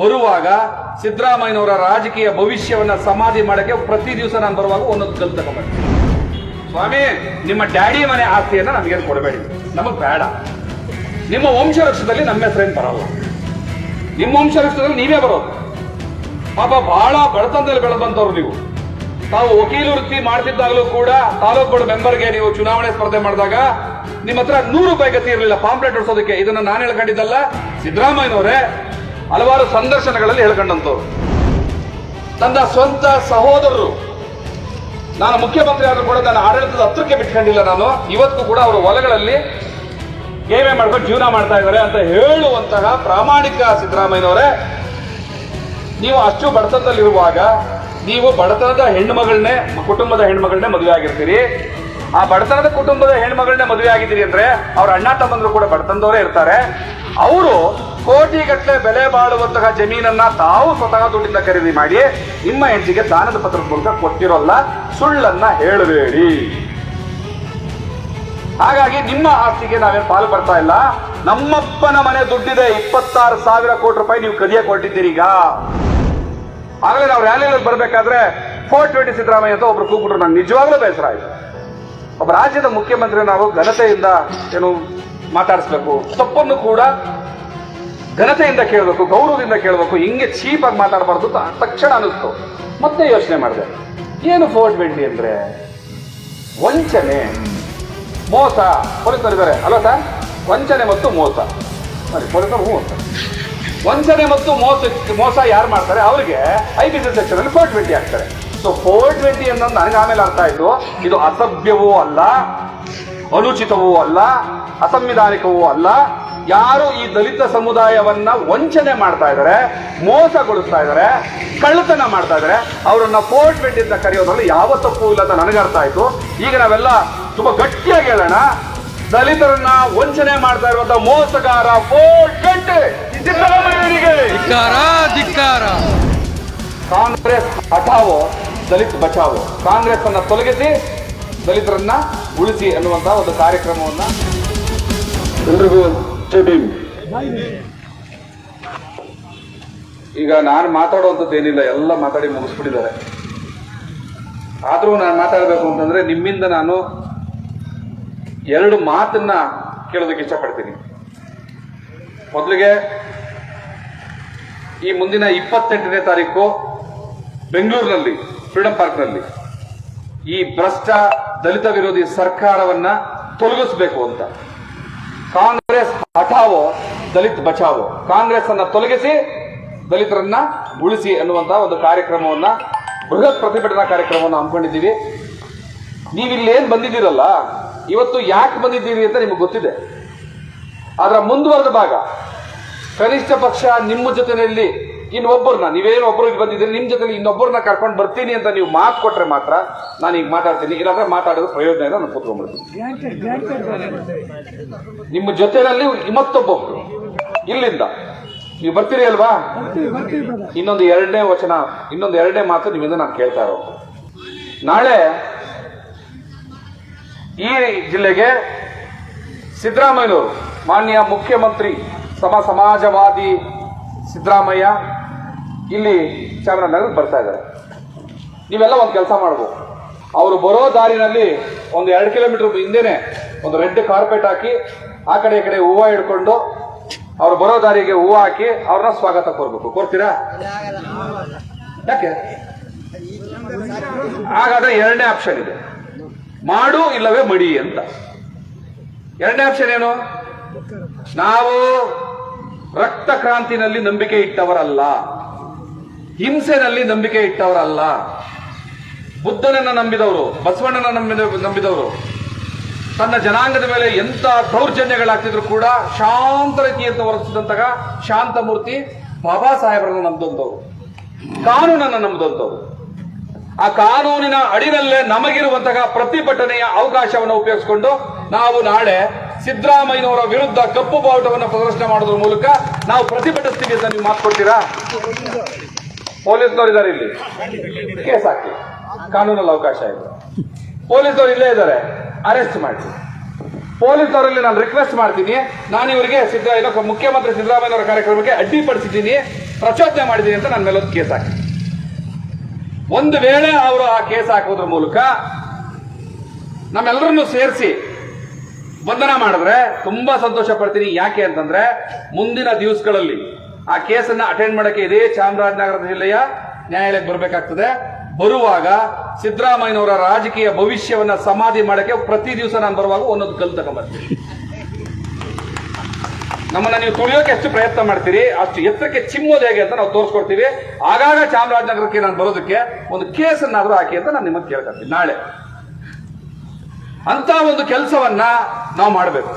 ಬರುವಾಗ ಸಿದ್ದರಾಮಯ್ಯನವರ ರಾಜಕೀಯ ಭವಿಷ್ಯವನ್ನ ಸಮಾಧಿ ಮಾಡಕ್ಕೆ ಪ್ರತಿ ದಿವಸ ನಾನು ಬರುವಾಗ ಒಂದೊಂದು ಕಲ್ ತಗೊಂಡ್ಬರ್ತೀನಿ ಸ್ವಾಮಿ, ನಿಮ್ಮ ಡ್ಯಾಡಿ ಮನೆ ಆಸ್ತಿಯನ್ನ ನಮಗೇನು ಕೊಡಬೇಡಿ. ನಮಗೆ ಬೇಡ. ನಿಮ್ಮ ವಂಶವೃಕ್ಷದಲ್ಲಿ ನಮ್ಮ ಹೆಸರೇನು ಬರಲ್ಲ. ನಿಮ್ಮ ವಂಶವೃಕ್ಷದಲ್ಲಿ ನೀವೇ ಬರೋದು. ಪಾಪ ಬಹಳ ಬಡತನದಲ್ಲಿ ಬೆಳೆದಂತವ್ರು ನೀವು. ತಾವು ವಕೀಲ ವೃತ್ತಿ ಮಾಡ್ತಿದ್ದಾಗಲೂ ಕೂಡ ತಾಲೂಕು ಬೋರ್ಡ್ ಮೆಂಬರ್ಗೆ ನೀವು ಚುನಾವಣೆ ಸ್ಪರ್ಧೆ ಮಾಡಿದಾಗ ನಿಮ್ಮ ಹತ್ರ ನೂರು ರೂಪಾಯಿ ಗತಿ ಇರಲಿಲ್ಲ ಪಾಂಪ್ಲೆಟ್ ಹೊಡ್ಸೋದಕ್ಕೆ. ಇದನ್ನ ನಾನು ಹೇಳ್ಕೊಂಡಿದ್ದಲ್ಲ. ಸಿದ್ದರಾಮಯ್ಯನವರೇ ಹಲವಾರು ಸಂದರ್ಶನಗಳಲ್ಲಿ ಹೇಳ್ಕೊಂಡಂತವ್ರು. ನನ್ನ ಸ್ವಂತ ಸಹೋದರರು, ನಾನು ಮುಖ್ಯಮಂತ್ರಿ ಆದರೂ ಕೂಡ ನನ್ನ ಆಡಳಿತದ ಹತ್ರಕ್ಕೆ ಬಿಟ್ಕೊಂಡಿಲ್ಲ ನಾನು. ಇವತ್ತು ಕೂಡ ಅವರು ಹೊಲಗಳಲ್ಲಿ ಗೇಮೆ ಮಾಡ್ಕೊಂಡು ಜೀವನ ಮಾಡ್ತಾ ಇದ್ದಾರೆ ಅಂತ ಹೇಳುವಂತಹ ಪ್ರಾಮಾಣಿಕ ಸಿದ್ದರಾಮಯ್ಯನವರೇ, ನೀವು ಅಷ್ಟು ಬಡತನದಲ್ಲಿರುವಾಗ ನೀವು ಬಡತನದ ಹೆಣ್ಮಗಳನ್ನೇ ಕುಟುಂಬದ ಹೆಣ್ಮಗಳನ್ನೇ ಮದುವೆ ಆಗಿರ್ತೀರಿ. ಆ ಬಡತನದ ಕುಟುಂಬದ ಹೆಣ್ಮಗಳನ್ನೇ ಮದುವೆ ಆಗಿದ್ದೀರಿ ಅಂದ್ರೆ ಅವ್ರ ಅಣ್ಣ ತಮ್ಮಂದ್ರು ಕೂಡ ಬಡತನದವರೇ ಇರ್ತಾರೆ. ಅವರು ಕೋಟಿಗಟ್ಟಲೆ ಬೆಲೆ ಬಾಳುವಂತಹ ಜಮೀನನ್ನ ತಾವು ಸ್ವತಃ ದುಡ್ಡಿಂದ ಖರೀದಿ ಮಾಡಿ ನಿಮ್ಮ ಹೆಂಡತಿಗೆ ದಾನದ ಪತ್ರದ ಮೂಲಕ ಕೊಟ್ಟಿರೋಲ್ಲ. ಸುಳ್ಳನ್ನ ಹೇಳಬೇಡಿ. ಹಾಗಾಗಿ ನಿಮ್ಮ ಆಸ್ತಿಗೆ ನಾವೇನು ಪಾಲು ಬರ್ತಾ ಇಲ್ಲ. ನಮ್ಮಪ್ಪನ ಮನೆ ದುಡ್ಡಿದೆ ಇಪ್ಪತ್ತಾರು ಸಾವಿರ ಕೋಟಿ ರೂಪಾಯಿ ನೀವು ಕದಿಯ ಕೊಟ್ಟಿದ್ದೀರಿ ಈಗ. ಆಗಲೇ ನಾವು ರ್ಯಾಲಿಯಲ್ಲಿ ಬರಬೇಕಾದ್ರೆ ಫೋರ್ ಟ್ವೆಂಟಿ ಸಿದ್ದರಾಮಯ್ಯ ಅಂತ ಒಬ್ರು ಕೂಗ್ಬಿಟ್ರು. ನಂಗೆ ನಿಜವಾಗ್ಲೂ ಬೇಸರ ಆಯ್ತು. ಒಬ್ಬ ರಾಜ್ಯದ ಮುಖ್ಯಮಂತ್ರಿ ನಾವು ಘನತೆಯಿಂದ ಏನು ಮಾತಾಡಿಸ್ಬೇಕು. ತಪ್ಪನ್ನು ಕೂಡ ಘನತೆಯಿಂದ ಕೇಳಬೇಕು, ಗೌರವದಿಂದ ಕೇಳಬೇಕು, ಹಿಂಗೆ ಚೀಪಾಗಿ ಮಾತಾಡಬಾರ್ದು ತಕ್ಷಣ ಅನ್ನಿಸ್ತು. ಮತ್ತೆ ಯೋಚನೆ ಮಾಡಿದೆ. ಏನು ಫೋರ್ ಟ್ವೆಂಟಿ ಅಂದ್ರೆ? ವಂಚನೆ. ಮೋಸ. ಪೊಲೀಸರು ಇದ್ದಾರೆ ಅಲ್ವಾ ಸರ್ ವಂಚನೆ ಮತ್ತು ಮೋಸ. ಸರಿ, ಪೊಲೀಸರು ಹ್ಞೂ ಅಂತ. ವಂಚನೆ ಮತ್ತು ಮೋಸ ಮೋಸ ಯಾರು ಮಾಡ್ತಾರೆ? ಅವರಿಗೆ ಐ ಬಿ ಸಿ ಸೆಕ್ಷನ್ ಅಲ್ಲಿ ಫೋರ್ ಟ್ವೆಂಟಿ ಹಾಕ್ತಾರೆ. ಸೊ ಫೋರ್ ಟ್ವೆಂಟಿ ಅನ್ನೋದು ನನಗೆ ಆಮೇಲೆ ಅರ್ಥ ಆಯ್ತು. ಇದು ಅಸಭ್ಯವೂ ಅಲ್ಲ, ಅನುಚಿತವೂ ಅಲ್ಲ, ಅಸಂವಿಧಾನಿಕವೂ ಅಲ್ಲ. ಯಾರು ಈ ದಲಿತ ಸಮುದಾಯವನ್ನ ವಂಚನೆ ಮಾಡ್ತಾ ಇದ್ದಾರೆ ಮೋಸಗೊಳಿಸ್ತಾ ಇದ್ದಾರೆ ಕಳ್ಳತನ ಮಾಡ್ತಾ ಇದ್ದಾರೆ ಅವರನ್ನ ಫೋರ್ಟ್ ಬೆಡ್ ಅಂತ ಕರೆಯೋದ್ರಲ್ಲಿ ಯಾವ ತಪ್ಪು ಇಲ್ಲ ಅಂತ ನನಗೆ ಅರ್ಥ ಆಯ್ತು. ಈಗ ನಾವೆಲ್ಲ ತುಂಬಾ ಗಟ್ಟಿಯಾಗಿ ಹೇಳೋಣ. ದಲಿತರನ್ನ ವಂಚನೆ ಮಾಡ್ತಾ ಇರುವಂತ ಮೋಸಗಾರ ಫೋರ್ಟ್ ಧಿಕ್ಕಾರ ಕಾಂಗ್ರೆಸ್ ಹಠಾವೋ ದಲಿತ್ ಬಚಾವೋ? ಕಾಂಗ್ರೆಸ್ ಅನ್ನ ತೊಲಗಿಸಿ ದಲಿತರನ್ನ ಉಳಿಸಿ ಅನ್ನುವಂತ ಒಂದು ಕಾರ್ಯಕ್ರಮವನ್ನ ಎಲ್ರಿಗೂ ಜೈ ಈಗ ನಾನು ಮಾತಾಡುವಂಥದ್ದು ಏನಿಲ್ಲ, ಎಲ್ಲ ಮಾತಾಡಿ ಮುಗಿಸ್ಬಿಟ್ಟಿದ್ದಾರೆ. ಆದರೂ ನಾನು ಮಾತಾಡಬೇಕು ಅಂತಂದ್ರೆ ನಿಮ್ಮಿಂದ ನಾನು ಎರಡು ಮಾತನ್ನ ಕೇಳೋದಕ್ಕೆ ಇಷ್ಟಪಡ್ತೀನಿ. ಮೊದಲಿಗೆ ಈ ಮುಂದಿನ ಇಪ್ಪತ್ತೆಂಟನೇ ತಾರೀಕು ಬೆಂಗಳೂರಿನಲ್ಲಿ, ಫ್ರೀಡಂ ಪಾರ್ಕ್ನಲ್ಲಿ. ಈ ಭ್ರಷ್ಟ ದಲಿತ ವಿರೋಧಿ ಸರ್ಕಾರವನ್ನ ತೊಲಗಿಸಬೇಕು ಅಂತ. ಕಾಂಗ್ರೆಸ್ ಹಠಾವೋ, ದಲಿತ್ ಬಚಾವೋ. ಕಾಂಗ್ರೆಸ್ ಅನ್ನ ತೊಲಗಿಸಿ, ದಲಿತರನ್ನ ಉಳಿಸಿ ಅನ್ನುವಂತಹ ಒಂದು ಕಾರ್ಯಕ್ರಮವನ್ನ, ಬೃಹತ್ ಪ್ರತಿಭಟನಾ ಕಾರ್ಯಕ್ರಮವನ್ನು ಹಮ್ಮಿಕೊಂಡಿದ್ದೀವಿ. ನೀವಿಲ್ಲೇನ್ ಬಂದಿದ್ದೀರಲ್ಲ, ಇವತ್ತು ಯಾಕೆ ಬಂದಿದ್ದೀರಿ ಅಂತ ನಿಮಗೆ ಗೊತ್ತಿದೆ. ಅದರ ಮುಂದುವರೆದ ಭಾಗ, ಕನಿಷ್ಠ ಪಕ್ಷ ನಿಮ್ಮ ಜೊತೆಯಲ್ಲಿ ಇನ್ನೊಬ್ಬರನ್ನ ನೀವೇನು ಒಬ್ಬರು ಬಂದಿದ್ದೀರಿ ನಿಮ್ಮ ಜೊತೆಲಿ ಇನ್ನೊಬ್ಬರನ್ನ ಕರ್ಕೊಂಡು ಬರ್ತೀನಿ ಅಂತ ನೀವು ಮಾತು ಕೊಟ್ರೆ ಮಾತ್ರ ನಾನು ಈಗ ಮಾತಾಡ್ತೀನಿ. ಇಲ್ಲಾಂದ್ರೆ ಮಾತಾಡೋದು ಪ್ರಯೋಜನ ಇಲ್ಲ, ನಾನು ಕೂತ್ಕೊಂಡ್ಬಿಡ್ತೀನಿ. ನಿಮ್ಮ ಜೊತೆಯಲ್ಲಿ ಮತ್ತೊಬ್ಬೊಬ್ರು. ಇಲ್ಲಿಂದ. ನೀವು ಬರ್ತೀರಿ ಅಲ್ವಾ? ಇನ್ನೊಂದು ಎರಡನೇ ವಚನ, ಇನ್ನೊಂದು ಎರಡನೇ ಮಾತು ನಿಮ್ಮಿಂದ ನಾನು ಕೇಳ್ತಾ ಇರೋ ನಾಳೆ ಈ ಜಿಲ್ಲೆಗೆ ಸಿದ್ದರಾಮಯ್ಯನವರು, ಮಾನ್ಯ ಮುಖ್ಯಮಂತ್ರಿ, ಸಮ ಸಮಾಜವಾದಿ ಸಿದ್ದರಾಮಯ್ಯ ಇಲ್ಲಿ ಚಾಮರಾಜನಗರಕ್ಕೆ ಬರ್ತಾ ಇದ್ದಾರೆ. ನೀವೆಲ್ಲ ಒಂದು ಕೆಲಸ ಮಾಡ್ಬೋದು ಅವರು ಬರೋ ದಾರಿನಲ್ಲಿ ಒಂದು ಎರಡು ಕಿಲೋಮೀಟರ್ ಹಿಂದೆನೆ ಒಂದು ರೆಡ್ ಕಾರ್ಪೆಟ್ ಹಾಕಿ ಆ ಕಡೆ ಈ ಕಡೆ ಹೂವು ಹಿಡ್ಕೊಂಡು ಅವ್ರು ಬರೋ ದಾರಿಗೆ ಹೂವು ಹಾಕಿ ಅವ್ರನ್ನ ಸ್ವಾಗತ ಕೋರ್ಬೇಕು ಕೋರ್ತೀರಾ ಯಾಕೆ? ಹಾಗಾದ್ರೆ ಎರಡನೇ ಆಪ್ಷನ್ ಇದೆ. ಮಾಡು ಇಲ್ಲವೇ ಮಡಿ ಅಂತ. ಎರಡನೇ ಆಪ್ಷನ್ ಏನು? ನಾವು ರಕ್ತ ಕ್ರಾಂತಿನಲ್ಲಿ ನಂಬಿಕೆ ಇಟ್ಟವರಲ್ಲ. ಹಿಂಸೆನಲ್ಲಿ ನಂಬಿಕೆ ಇಟ್ಟವರಲ್ಲ. ಬುದ್ಧನನ್ನ ನಂಬಿದವರು, ಬಸವಣ್ಣನ ನಂಬಿದ, ನಂಬಿದವರು. ತನ್ನ ಜನಾಂಗದ ಮೇಲೆ ಎಂತ ದೌರ್ಜನ್ಯಗಳಾಗ್ತಿದ್ರು ಕೂಡ ಶಾಂತ ರೀತಿಯಿಂದ ವರ್ತಿಸಿದಂತಹ ಶಾಂತಮೂರ್ತಿ ಬಾಬಾ ಸಾಹೇಬರನ್ನ ನಂಬಿದಂಥವ್ರು. ಕಾನೂನನ್ನ ನಂಬಿದಂಥವ್ರು. ಆ ಕಾನೂನಿನ ಅಡಿನಲ್ಲೇ ನಮಗಿರುವಂತಹ ಪ್ರತಿಭಟನೆಯ ಅವಕಾಶವನ್ನು ಉಪಯೋಗಿಸಿಕೊಂಡು ನಾವು ನಾಳೆ ಸಿದ್ದರಾಮಯ್ಯನವರ ವಿರುದ್ಧ ಕಪ್ಪು ಬಾವುಟವನ್ನು ಪ್ರದರ್ಶನ ಮಾಡೋದ್ರ ಮೂಲಕ ನಾವು ಪ್ರತಿಭಟಿಸ್ತೀವಿ ಅಂತ ನೀವು ಮಾತು ಪೊಲೀಸ್ನವ್ರು ಇದ್ದಾರೆ ಇಲ್ಲಿ. ಕೇಸ್ ಹಾಕಿ. ಕಾನೂನಲ್ಲಿ ಅವಕಾಶ ಇದೆ. ಪೊಲೀಸ್ನವ್ರು ಇಲ್ಲೇ ಇದ್ದಾರೆ. ಅರೆಸ್ಟ್ ಮಾಡಿ ಪೊಲೀಸ್ನವರಲ್ಲಿ ನಾನು ರಿಕ್ವೆಸ್ಟ್ ಮಾಡ್ತೀನಿ. ನಾನು ಇವರಿಗೆ ಸಿದ್ದ ಮುಖ್ಯಮಂತ್ರಿ ಮುಖ್ಯಮಂತ್ರಿ ಸಿದ್ದರಾಮಯ್ಯನವರ ಕಾರ್ಯಕ್ರಮಕ್ಕೆ ಅಡ್ಡಿಪಡಿಸಿದ್ದೀನಿ. ಪ್ರಚೋದನೆ ಮಾಡಿದ್ದೀನಿ ಅಂತ ನನ್ನ ಮೇಲೊಂದು ಕೇಸ್ ಹಾಕಿ. ಒಂದು ವೇಳೆ ಅವರು ಆ ಕೇಸ್ ಹಾಕೋದ್ರ ಮೂಲಕ ನಮ್ಮೆಲ್ಲರನ್ನು ಸೇರಿಸಿ ಬಂಧನ ಮಾಡಿದ್ರೆ ತುಂಬಾ ಸಂತೋಷ ಪಡ್ತೀನಿ. ಯಾಕೆ ಅಂತಂದ್ರೆ ಮುಂದಿನ ದಿವಸಗಳಲ್ಲಿ ಆ ಕೇಸನ್ನ ಅಟೆಂಡ್ ಮಾಡಕ್ಕೆ ಇದೇ ಚಾಮರಾಜನಗರ ಜಿಲ್ಲೆಯ ನ್ಯಾಯಾಲಯಕ್ಕೆ ಬರಬೇಕಾಗ್ತದೆ. ಬರುವಾಗ ಸಿದ್ದರಾಮಯ್ಯನವರ ರಾಜಕೀಯ ಭವಿಷ್ಯವನ್ನ ಸಮಾಧಿ ಮಾಡಕ್ಕೆ ಪ್ರತಿ ದಿವಸ ನಾನು ಬರುವಾಗ ಒಂದೊಂದು ಕಲ್ಲು ತಗೊಂಡ್ಬರ್ತೀನಿ ನಮ್ಮನ್ನ ನೀವು ತುಳಿಯೋಕೆ ಎಷ್ಟು ಪ್ರಯತ್ನ ಮಾಡ್ತೀರಿ, ಅಷ್ಟು ಎತ್ತರಕ್ಕೆ ಚಿಮ್ಮೋದು ಹೇಗೆ ಅಂತ ನಾವು ತೋರಿಸ್ಕೊಡ್ತೀವಿ. ಆಗಾಗ ಚಾಮರಾಜನಗರಕ್ಕೆ ನಾನು ಬರೋದಕ್ಕೆ ಒಂದು ಕೇಸನ್ನಾದ್ರೂ ಹಾಕಿ ಅಂತ ನಾನು ನಿಮಗೆ ಕೇಳ್ಕೊತೀನಿ ನಾಳೆ. ಅಂತ ಒಂದು ಕೆಲಸವನ್ನ ನಾವು ಮಾಡಬೇಕು.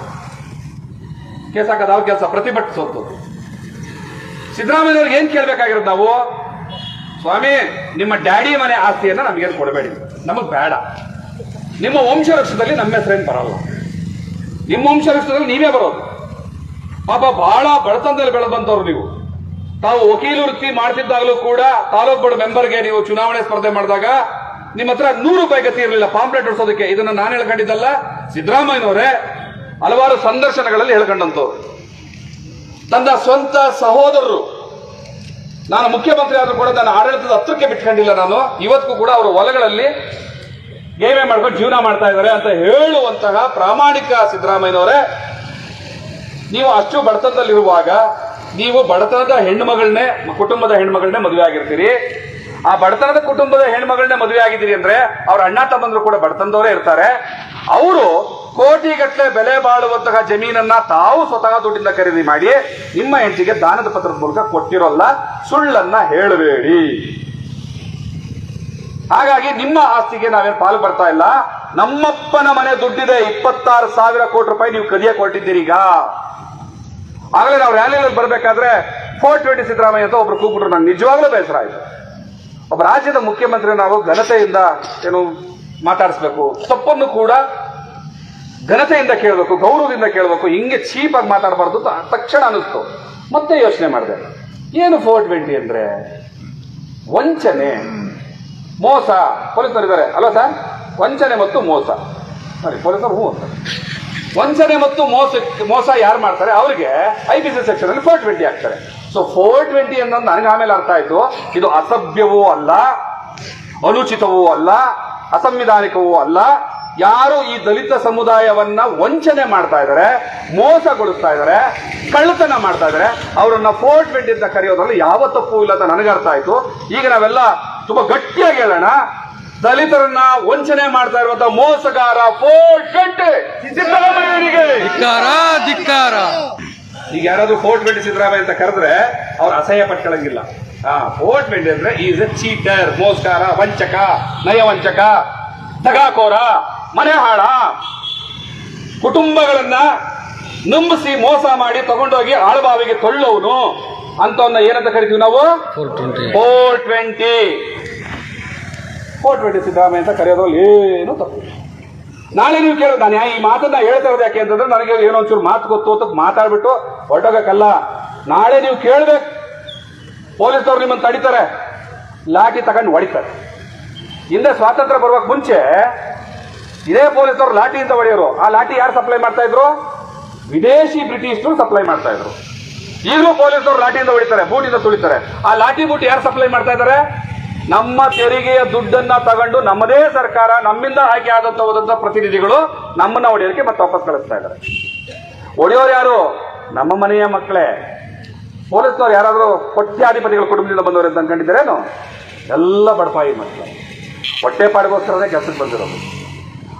ಕೇಸ್ ಹಾಕೋದು ಯಾವ ಕೆಲಸ? ಪ್ರತಿಭಟಿಸೋದು ಸಿದ್ದರಾಮಯ್ಯವ್ರಿಗೆ ಏನ್ ಕೇಳ್ಬೇಕಾಗಿರೋದು ನಾವು? ಸ್ವಾಮಿ, ನಿಮ್ಮ ಡ್ಯಾಡಿ ಮನೆ ಆಸ್ತಿಯನ್ನ ನಮಗೇನು ಕೊಡಬೇಡಿ. ನಮಗ್ ಬೇಡ. ನಿಮ್ಮ ವಂಶವೃಕ್ಷದಲ್ಲಿ ನಮ್ಮ ಹೆಸರೇನು ಬರಲ್ಲ. ನಿಮ್ಮ ವಂಶವೃಕ್ಷದಲ್ಲಿ ನೀವೇ ಬರೋದು. ಪಾಪ ಬಹಳ ಬಡತನದಲ್ಲಿ ಬೆಳೆದು ನೀವು. ತಾವು ವಕೀಲ ವೃತ್ತಿ ಮಾಡ್ತಿದ್ದಾಗಲೂ ಕೂಡ ತಾಲೂಕ್ ಬೋರ್ಡ್ ಮೆಂಬರ್ಗೆ ನೀವು ಚುನಾವಣೆ ಸ್ಪರ್ಧೆ ಮಾಡಿದಾಗ ನಿಮ್ಮ ಹತ್ರ ನೂರು ರೂಪಾಯಿ ಗತಿ ಇರಲಿಲ್ಲ. ಪಾಂಪ್ಲೆಟ್ ಹೊಡ್ಸೋದಕ್ಕೆ ಇದನ್ನ ನಾನು ಹೇಳ್ಕೊಂಡಿದ್ದಲ್ಲ, ಸಿದ್ದರಾಮಯ್ಯನವರೇ, ಹಲವಾರು ಸಂದರ್ಶನಗಳಲ್ಲಿ ಹೇಳ್ಕೊಂಡಂತವ್ರು. ತನ್ನ ಸ್ವಂತ ಸಹೋದರರು. ನಾನು ಮುಖ್ಯಮಂತ್ರಿ ಆದರೂ ಕೂಡ ನನ್ನ ಆಡಳಿತದ ಹತ್ರಕ್ಕೆ ಬಿಟ್ಕೊಂಡಿಲ್ಲ ನಾನು. ಇವತ್ತಿಗೂ ಕೂಡ ಅವರ ಹೊಲಗಳಲ್ಲಿ ಗೇಮೆ ಮಾಡ್ಕೊಂಡು ಜೀವನ ಮಾಡ್ತಾ ಇದ್ದಾರೆ ಅಂತ ಹೇಳುವಂತಹ ಪ್ರಾಮಾಣಿಕ ಸಿದ್ದರಾಮಯ್ಯನವರೇ, ನೀವು ಅಷ್ಟು ಬಡತನದಲ್ಲಿರುವಾಗ ನೀವು ಬಡತನದ ಹೆಣ್ಮಗಳನ್ನೇ ಕುಟುಂಬದ ಹೆಣ್ಮಗಳನ್ನೇ ಮದುವೆ ಆಗಿರ್ತೀರಿ. ಆ ಬಡತನದ ಕುಟುಂಬದ ಹೆಣ್ಮಗಳನ್ನೇ ಮದುವೆ ಆಗಿದ್ದೀರಿ ಅಂದ್ರೆ ಅವ್ರ ಅಣ್ಣ ತಮ್ಮಂದ್ರು ಕೂಡ ಬಡತನದವರೇ ಇರ್ತಾರೆ. ಅವರು ಕೋಟಿಗಟ್ಟಲೆ ಬೆಲೆ ಬಾಳುವಂತಹ ಜಮೀನನ್ನ ತಾವು ಸ್ವತಃ ದುಡ್ಡಿಂದ ಖರೀದಿ ಮಾಡಿ ನಿಮ್ಮ ಹೆಂಡತಿಗೆ ದಾನದ ಪತ್ರದ ಮೂಲಕ ಕೊಟ್ಟಿರೋಲ್ಲ, ಸುಳ್ಳನ್ನ ಹೇಳಬೇಡಿ. ಹಾಗಾಗಿ ನಿಮ್ಮ ಆಸ್ತಿಗೆ ನಾವೇನು ಪಾಲು ಬರ್ತಾ ಇಲ್ಲ. ನಮ್ಮಪ್ಪನ ಮನೆ ದುಡ್ಡಿದೆ, ಇಪ್ಪತ್ತಾರು ಸಾವಿರ ಕೋಟಿ ರೂಪಾಯಿ ನೀವು ಕದಿಯಕ್ಕೆ ಹೊರಟಿದ್ದೀರಿ ಈಗ. ಆಗಲೇ ನಾವು ರ್ಯಾಲಿಯಲ್ಲಿ ಬರಬೇಕಾದ್ರೆ ಫೋರ್ ಟ್ವೆಂಟಿ ಸಿದ್ದರಾಮಯ್ಯ ಅಂತ ಒಬ್ರು ಕೂಗ್ಬಿಟ್ರು, ನಂಗೆ ನಿಜವಾಗ್ಲೂ ಬೇಸರ ಆಯ್ತು. ಒಬ್ಬ ರಾಜ್ಯದ ಮುಖ್ಯಮಂತ್ರಿ ನಾವು ಘನತೆಯಿಂದ ಏನು ಮಾತಾಡಿಸ್ಬೇಕು, ತಪ್ಪನ್ನು ಕೂಡ ಘನತೆಯಿಂದ ಕೇಳಬೇಕು, ಗೌರವದಿಂದ ಕೇಳಬೇಕು, ಹಿಂಗೆ ಚೀಪಾಗಿ ಮಾತಾಡಬಾರ್ದು ಅಂತ ತಕ್ಷಣ ಅನಿಸ್ತು ಮತ್ತೆ ಯೋಚನೆ ಮಾಡಿದೆ. ಏನು ಫೋರ್ ಟ್ವೆಂಟಿ ಅಂದ್ರೆ ವಂಚನೆ, ಮೋಸ. ಪೊಲೀಸರು ಇದ್ದಾರೆ ಅಲ್ವಾ ಸರ್ ವಂಚನೆ ಮತ್ತು ಮೋಸ. ಸರಿ ಪೊಲೀಸರು ಹೂ ಅಂತಾರೆ ವಂಚನೆ ಮತ್ತು ಮೋಸ ಮೋಸ ಯಾರು ಮಾಡ್ತಾರೆ? ಅವರಿಗೆ ಐ ಪಿ ಸಿ ಸೆಕ್ಷನ್ ಅಲ್ಲಿ ಫೋರ್ ಟ್ವೆಂಟಿ ಆಗ್ತಾರೆ ಸೊ ಫೋರ್ ಟ್ವೆಂಟಿ ಅನ್ನೋದು ನನಗೆ ಆಮೇಲೆ ಅರ್ಥ ಆಯ್ತು. ಇದು ಅಸಭ್ಯವೂ ಅಲ್ಲ, ಅನುಚಿತವೂ ಅಲ್ಲ, ಅಸಂವಿಧಾನಿಕವೂ ಅಲ್ಲ ಯಾರು ಈ ದಲಿತ ಸಮುದಾಯವನ್ನ ವಂಚನೆ ಮಾಡ್ತಾ ಇದ್ದಾರೆ ಮೋಸಗೊಳಿಸ್ತಾ ಇದ್ದಾರೆ ಕಳ್ಳತನ ಮಾಡ್ತಾ ಇದ್ದಾರೆ ಅವರನ್ನ ಫೋರ್ಟ್ ಬೆಡ್ ಅಂತ ಕರೆಯೋದ್ರಲ್ಲಿ ಯಾವ ತಪ್ಪು ಇಲ್ಲ ಅಂತ ನನಗೆ ಅರ್ಥ ಆಯ್ತು. ಈಗ ನಾವೆಲ್ಲ ತುಂಬಾ ಗಟ್ಟಿಯಾಗಿ ಹೇಳೋಣ. ದಲಿತರನ್ನ ವಂಚನೆ ಮಾಡ್ತಾ ಇರುವಂತ ಮೋಸಗಾರ ಫೋರ್ಟ್ ಬೆಡ್ ಧಿಕ್ಕಾರ ಧಿಕ್ಕಾರ. ಈಗ ಯಾರಾದ್ರೂ ಫೋರ್ಟ್ ಬೆಡ್ ಸಿದ್ದರಾಮಯ್ಯ ಅಂತ ಕರೆದ್ರೆ ಅವ್ರು ಅಸಹ್ಯ ಪಟ್ಕೊಳ್ಳಂಗಿಲ್ಲ. ಹಾ ಫೋರ್ಟ್ ಟ್ವೆಂಟಿ ಅಂದ್ರೆ ಈಸ್ ಎ ಚೀಟರ್ ಮೋಸ್ಕಾರ ವಂಚಕ ನಯ ವಂಚಕ ದಗಾಕೋರ ಮನೆ ಹಾಳ ಕುಟುಂಬಗಳನ್ನ ನಂಬಿಸಿ ಮೋಸ ಮಾಡಿ ತಗೊಂಡೋಗಿ ಆಳ್ಬಾವಿಗೆ ತೊಳ್ಳೋನು. ಅಂತವನ್ನ ಏನಂತ ಕರಿತೀವಿ ನಾವು? Four twenty four twenty Siddaramaiah ಅಂತ ಕರೆಯೋದ್ರಲ್ಲಿ ಏನು ತಪ್ಪು ನಾಳೆ ನೀವು ಕೇಳೋದು ನಾನು. ಈ ಮಾತನ್ನ ಹೇಳ್ತಾ ಇರೋದು ಯಾಕೆ ಅಂತಂದ್ರೆ ನನಗೆ ಏನೋ ಒಂಚೂರು ಮಾತು ಗೊತ್ತು ಅಂತ ಮಾತಾಡ್ಬಿಟ್ಟು ಹೊರಟೋಗಕ್ಕಲ್ಲ. ನಾಳೆ ನೀವು ಕೇಳ್ಬೇಕು. ಪೊಲೀಸ್ನವ್ರು ನಿಮ್ಮನ್ನು ತಡಿತಾರೆ. ಲಾಠಿ ತಗೊಂಡು ಹೊಡಿತಾರೆ. ಹಿಂದೆ ಸ್ವಾತಂತ್ರ್ಯ ಬರುವಾಗ ಮುಂಚೆ ಇದೇ ಪೊಲೀಸರು ಲಾಠಿಯಿಂದ ಹೊಡೆಯೋರು. ಆ ಲಾಠಿ ಯಾರು ಸಪ್ಲೈ ಮಾಡ್ತಾ ಇದ್ರು? ವಿದೇಶಿ ಬ್ರಿಟಿಷರು ಸಪ್ಲೈ ಮಾಡ್ತಾ ಇದ್ರು. ಈಗಲೂ ಪೊಲೀಸರು ಲಾಠಿಯಿಂದ ಹೊಡಿತಾರೆ, ಬೂಟಿಂದ ತುಳಿತಾರೆ ಆ ಲಾಠಿ ಬೂಟ್ ಯಾರು ಸಪ್ಲೈ ಮಾಡ್ತಾ ಇದ್ದಾರೆ? ನಮ್ಮ ತೆರಿಗೆಯ ದುಡ್ಡನ್ನ ತಗೊಂಡು ನಮ್ಮದೇ ಸರ್ಕಾರ, ನಮ್ಮಿಂದ ಆಯ್ಕೆ ಆದಂತ ಹೋದಂತ ಪ್ರತಿನಿಧಿಗಳು ನಮ್ಮನ್ನ ಹೊಡೆಯೋದಕ್ಕೆ ಮತ್ತೆ ವಾಪಸ್ ಕಳಿಸ್ತಾ ಇದ್ದಾರೆ. ಹೊಡೆಯೋರು ಯಾರು? ನಮ್ಮ ಮನೆಯ ಮಕ್ಕಳೇ. ಪೊಲೀಸ್ನವ್ರು ಯಾರಾದರೂ ಕೋಟ್ಯಾಧಿಪತಿಗಳ ಕುಟುಂಬದಿಂದ ಬಂದವರು ಅಂತ ಅನ್ಕೊಂಡಿದ್ದಾರೇನು? ಎಲ್ಲ ಬಡಪಾಯಿ ಮಕ್ಕಳು. ಹೊಟ್ಟೆ ಪಾಡಿಗೋಸ್ಕರನೇ ಕೆಲಸಕ್ಕೆ ಬಂದಿರೋದು.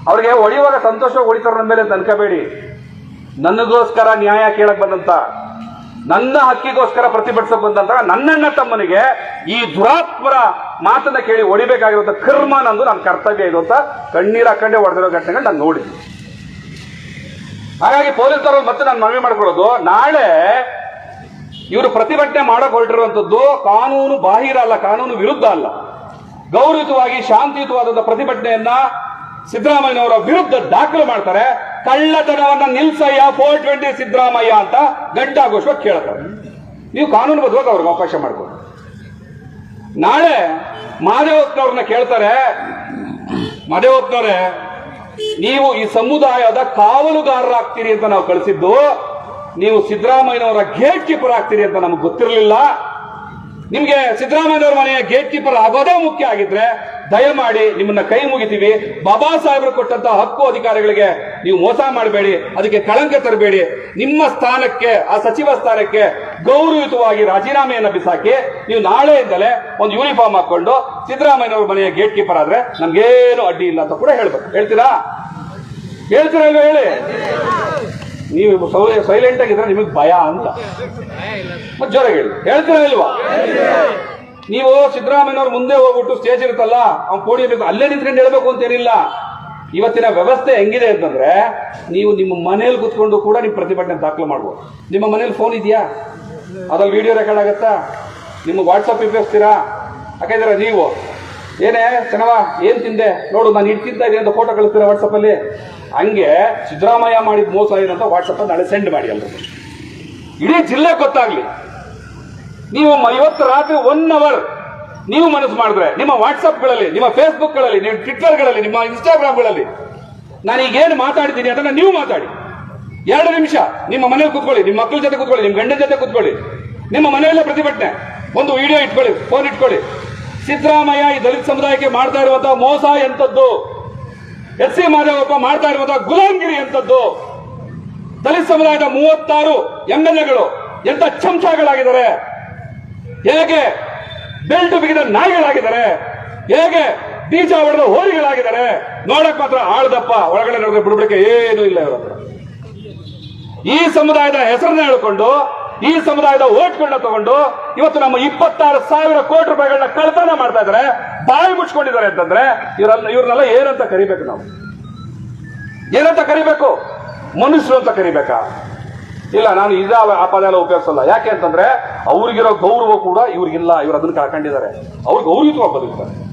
ಅವ್ರಿಗೆ ಹೊಡೆಯುವಾಗ ಸಂತೋಷ ಹೊಡಿತಾರ ಮೇಲೆ ಅನ್ಕೋಬೇಡಿ. ನನಗೋಸ್ಕರ ನ್ಯಾಯ ಕೇಳಕ್ ಬಂದಂತ, ನನ್ನ ಹಕ್ಕಿಗೋಸ್ಕರ ಪ್ರತಿಭಟಿಸಕ್ ಬಂದಂತ ನನ್ನಣ್ಣ ತಮ್ಮನಿಗೆ ಈ ದುರಾತ್ಮರ ಮಾತನ್ನ ಕೇಳಿ ಹೊಡಿಬೇಕಾಗಿರುವಂತ ಕರ್ಮ ನಂದು, ನನ್ನ ಕರ್ತವ್ಯ ಇದು ಅಂತ ಕಣ್ಣೀರು ಹಾಕೊಂಡೇ ಹೊಡೆದಿರೋ ಘಟನೆಗಳು ನಾನು ನೋಡಿದ್ವಿ ಹಾಗಾಗಿ ಪೊಲೀಸರು ಮತ್ತೆ ನಾನು ಮನವಿ ಮಾಡ್ಕೊಳ್ಳೋದು, ನಾಳೆ ಇವರು ಪ್ರತಿಭಟನೆ ಮಾಡಕ್ ಹೊರಟಿರುವಂತದ್ದು ಕಾನೂನು ಬಾಹಿರ ಅಲ್ಲ, ಕಾನೂನು ವಿರುದ್ಧ ಅಲ್ಲ. ಗೌರವಯುತವಾಗಿ ಶಾಂತಿಯುತವಾದಂತಹ ಪ್ರತಿಭಟನೆಯನ್ನ ಸಿದ್ದರಾಮಯ್ಯನವರ ವಿರುದ್ಧ ದಾಖಲು ಮಾಡ್ತಾರೆ. ಕಳ್ಳತನವನ್ನ ನಿಲ್ಸಯ್ಯ ಫೋರ್ ಟ್ವೆಂಟಿ ಸಿದ್ದರಾಮಯ್ಯ ಅಂತ ಗಂಟಾಘೋಷವಾಗಿ ಕೇಳ್ತಾರೆ. ನೀವು ಕಾನೂನು ಬದ್ಧವಾಗಿ ಅವ್ರಿಗೆ ಅವಕಾಶ ಮಾಡ್ಕೊಡಿ. ನಾಳೆ ಮಾದೇವತ್ನವ್ರನ್ನ ಕೇಳ್ತಾರೆ ಮಾದೇವತ್ನವರೇ ನೀವು ಈ ಸಮುದಾಯದ ಕಾವಲುಗಾರರಾಗ್ತೀರಿ ಅಂತ ನಾವು ಕಳಿಸಿದ್ದು, ನೀವು ಸಿದ್ದರಾಮಯ್ಯನವರ ಗೇಟ್ ಕೀಪರ್ ಆಗ್ತೀರಿ ಅಂತ ನಮಗೆ ಗೊತ್ತಿರಲಿಲ್ಲ. ನಿಮ್ಗೆ ಸಿದ್ದರಾಮಯ್ಯವ್ರ ಮನೆಯ ಗೇಟ್ ಕೀಪರ್ ಆಗೋದೇ ಮುಖ್ಯ ಆಗಿದ್ರೆ ದಯಮಾಡಿ ನಿಮ್ಮನ್ನ ಕೈ ಮುಗಿತೀವಿ. ಬಾಬಾ ಸಾಹೇಬರು ಕೊಟ್ಟಂತ ಹಕ್ಕು ಅಧಿಕಾರಿಗಳಿಗೆ ನೀವು ಮೋಸ ಮಾಡಬೇಡಿ, ಅದಕ್ಕೆ ಕಳಂಕ ತರಬೇಡಿ. ನಿಮ್ಮ ಸ್ಥಾನಕ್ಕೆ, ಆ ಸಚಿವ ಸ್ಥಾನಕ್ಕೆ ಗೌರವಯುತವಾಗಿ ರಾಜೀನಾಮೆಯನ್ನು ಬಿಸಾಕಿ ನೀವು ನಾಳೆಯಿಂದಲೇ ಒಂದು ಯೂನಿಫಾರ್ಮ್ ಹಾಕೊಂಡು ಸಿದ್ದರಾಮಯ್ಯವ್ರ ಮನೆಯ ಗೇಟ್ ಕೀಪರ್ ಆದ್ರೆ ನಮ್ಗೇನು ಅಡ್ಡಿ ಇಲ್ಲ ಅಂತ ಕೂಡ ಹೇಳ್ಬೇಕು. ಹೇಳ್ತೀರಾ? ಹೇಳ್ತೀರಾ ಹೇಳಿ? ನೀವು ಸೈಲೆಂಟ್ ಆಗಿದ್ರೆ ನಿಮಗೆ ಭಯ ಅಂತ. ಮತ್ತೆ ಜೋರಾಗಿ ಹೇಳಿ. ಹೇಳ್ತೀರಾ ಇಲ್ವಾ? ನೀವು ಸಿದ್ದರಾಮಯ್ಯನವ್ರ ಮುಂದೆ ಹೋಗ್ಬಿಟ್ಟು ಸ್ಟೇಜ್ ಇರುತ್ತಲ್ಲ, ಅವ್ನು ಕೋಡಿ ಅಲ್ಲೇ ನಿಂತ್ಕೊಂಡು ಹೇಳ್ಬೇಕು ಅಂತೇನಿಲ್ಲ ಇವತ್ತಿನ ವ್ಯವಸ್ಥೆ ಹೆಂಗಿದೆ ಅಂತಂದ್ರೆ, ನೀವು ನಿಮ್ಮ ಮನೇಲಿ ಕುತ್ಕೊಂಡು ಕೂಡ ನಿಮ್ಮ ಪ್ರತಿಭಟನೆ ದಾಖಲು ಮಾಡ್ಬೋದು. ನಿಮ್ಮ ಮನೇಲಿ ಫೋನ್ ಇದೆಯಾ? ಅದ್ರಲ್ಲಿ ವಿಡಿಯೋ ರೆಕಾರ್ಡ್ ಆಗತ್ತಾ? ನಿಮ್ಮ ವಾಟ್ಸಪ್ ಉಪಯೋಗಿಸ್ತೀರಾ ಯಾಕಂದ್ರೆ ನೀವು? ಏನೇ ಚೆನ್ನವ ಏನ್ ತಿಂದೆ? ನೋಡು, ನಾನು ಇಟ್ಟು ಇದೆ ಅಂತ ಫೋಟೋ ಕಳಿಸ್ತೀರಾ ವಾಟ್ಸಪ್ ಅಲ್ಲಿ? ಹಂಗೆ ಸಿದ್ದರಾಮಯ್ಯ ಮಾಡಿದ ಮೋಸ ಏನಂತ ವಾಟ್ಸಪ್ ನಾಳೆ ಸೆಂಡ್ ಮಾಡಿ ಎಲ್ರಿಗೂ. ಇಡೀ ಜಿಲ್ಲೆ ಗೊತ್ತಾಗ್ಲಿ. ನೀವು ಇವತ್ತು ರಾತ್ರಿ ಒನ್ ಅವರ್ ನೀವು ಮನಸ್ಸು ಮಾಡಿದ್ರೆ ನಿಮ್ಮ ವಾಟ್ಸಪ್ಗಳಲ್ಲಿ ನಿಮ್ಮ ಫೇಸ್ಬುಕ್ಗಳಲ್ಲಿ ನಿಮ್ಮ ಟ್ವಿಟ್ಟರ್ಗಳಲ್ಲಿ ನಿಮ್ಮ ಇನ್ಸ್ಟಾಗ್ರಾಮ್ಗಳಲ್ಲಿ ನಾನು ಈಗೇನು ಮಾತಾಡಿದ್ದೀನಿ ಅದನ್ನ ನೀವು ಮಾತಾಡಿ. ಎರಡು ನಿಮಿಷ ನಿಮ್ಮ ಮನೇಲಿ ಕೂತ್ಕೊಳ್ಳಿ, ನಿಮ್ಮ ಮಕ್ಕಳ ಜೊತೆ ಕೂತ್ಕೊಳ್ಳಿ, ನಿಮ್ಮ ಗಂಡನ ಜೊತೆ ಕೂತ್ಕೊಳ್ಳಿ. ನಿಮ್ಮ ಮನೆಯಲ್ಲೇ ಪ್ರತಿಭಟನೆ. ಒಂದು ವಿಡಿಯೋ ಇಟ್ಕೊಳ್ಳಿ ಫೋನ್ ಇಟ್ಕೊಳ್ಳಿ. ಸಿದ್ದರಾಮಯ್ಯ ಈ ದಲಿತ ಸಮುದಾಯಕ್ಕೆ ಮಾಡ್ತಾ ಇರುವಂತಹ ಮೋಸ ಎಂತದ್ದು ಎಸ್ ಸಿ ಮಾದೇವಪ್ಪ ಮಾಡ್ತಾ ಇರುವಂತಹ ಗುಲಾಂಗಿರಿ ಅಂತದ್ದು. ದಲಿತ ಸಮುದಾಯದ ಮೂವತ್ತಾರು ಎಂಎಲ್ಎಗಳು ಎಂತ ಚಮಚಗಳಾಗಿದ್ದಾರೆ. ಹೇಗೆ ಬೆಲ್ಟ್ ಬಿಗಿದ ನಾಯಿಗಳಾಗಿದ್ದಾರೆ. ಹೇಗೆ ಬೀಜ ಹೊಡೆದ ಹೋರಿಗಳಾಗಿದ್ದಾರೆ. ನೋಡಕ್ ಮಾತ್ರ ಆಳ್ದಪ್ಪ, ಒಳಗಡೆ ನೋಡಿದ್ರೆ ಬಿಡ್ಬಿಡಕ್ಕೆ ಏನು ಇಲ್ಲ ಇವರ ಈ ಸಮುದಾಯದ ಹೆಸರನ್ನ ಹೇಳ್ಕೊಂಡು ಈ ಸಮುದಾಯದ ಓಟ್ಗಳನ್ನ ತಗೊಂಡು ಇವತ್ತು ನಮ್ಮ ಇಪ್ಪತ್ತಾರು ಸಾವಿರ ಕೋಟಿ ರೂಪಾಯಿಗಳನ್ನ ಕಳ್ತನ ಮಾಡ್ತಾ ಬಾಯಿ ಮುಚ್ಕೊಂಡಿದ್ದಾರೆ ಅಂತಂದ್ರೆ ಇವರನ್ನ ಇವ್ರನ್ನೆಲ್ಲ ಏನಂತ ಕರಿಬೇಕು ನಾವು? ಏನಂತ ಕರಿಬೇಕು? ಮನುಷ್ಯರು ಅಂತ ಕರಿಬೇಕಾ? ಇಲ್ಲ, ನಾನು ಇದ ಆ ಪದ ಉಪಯೋಗಿಸಲ್ಲ. ಯಾಕೆ ಅಂತಂದ್ರೆ ಅವ್ರಿಗಿರೋ ಗೌರವ ಕೂಡ ಇವ್ರಿಗಿಲ್ಲ. ಇವ್ರು ಅದನ್ನ ಕಳ್ಕೊಂಡಿದ್ದಾರೆ. ಅವ್ರು ಗೌರವಿತವಾಗಿ ಬದುಕ್ತಾರೆ.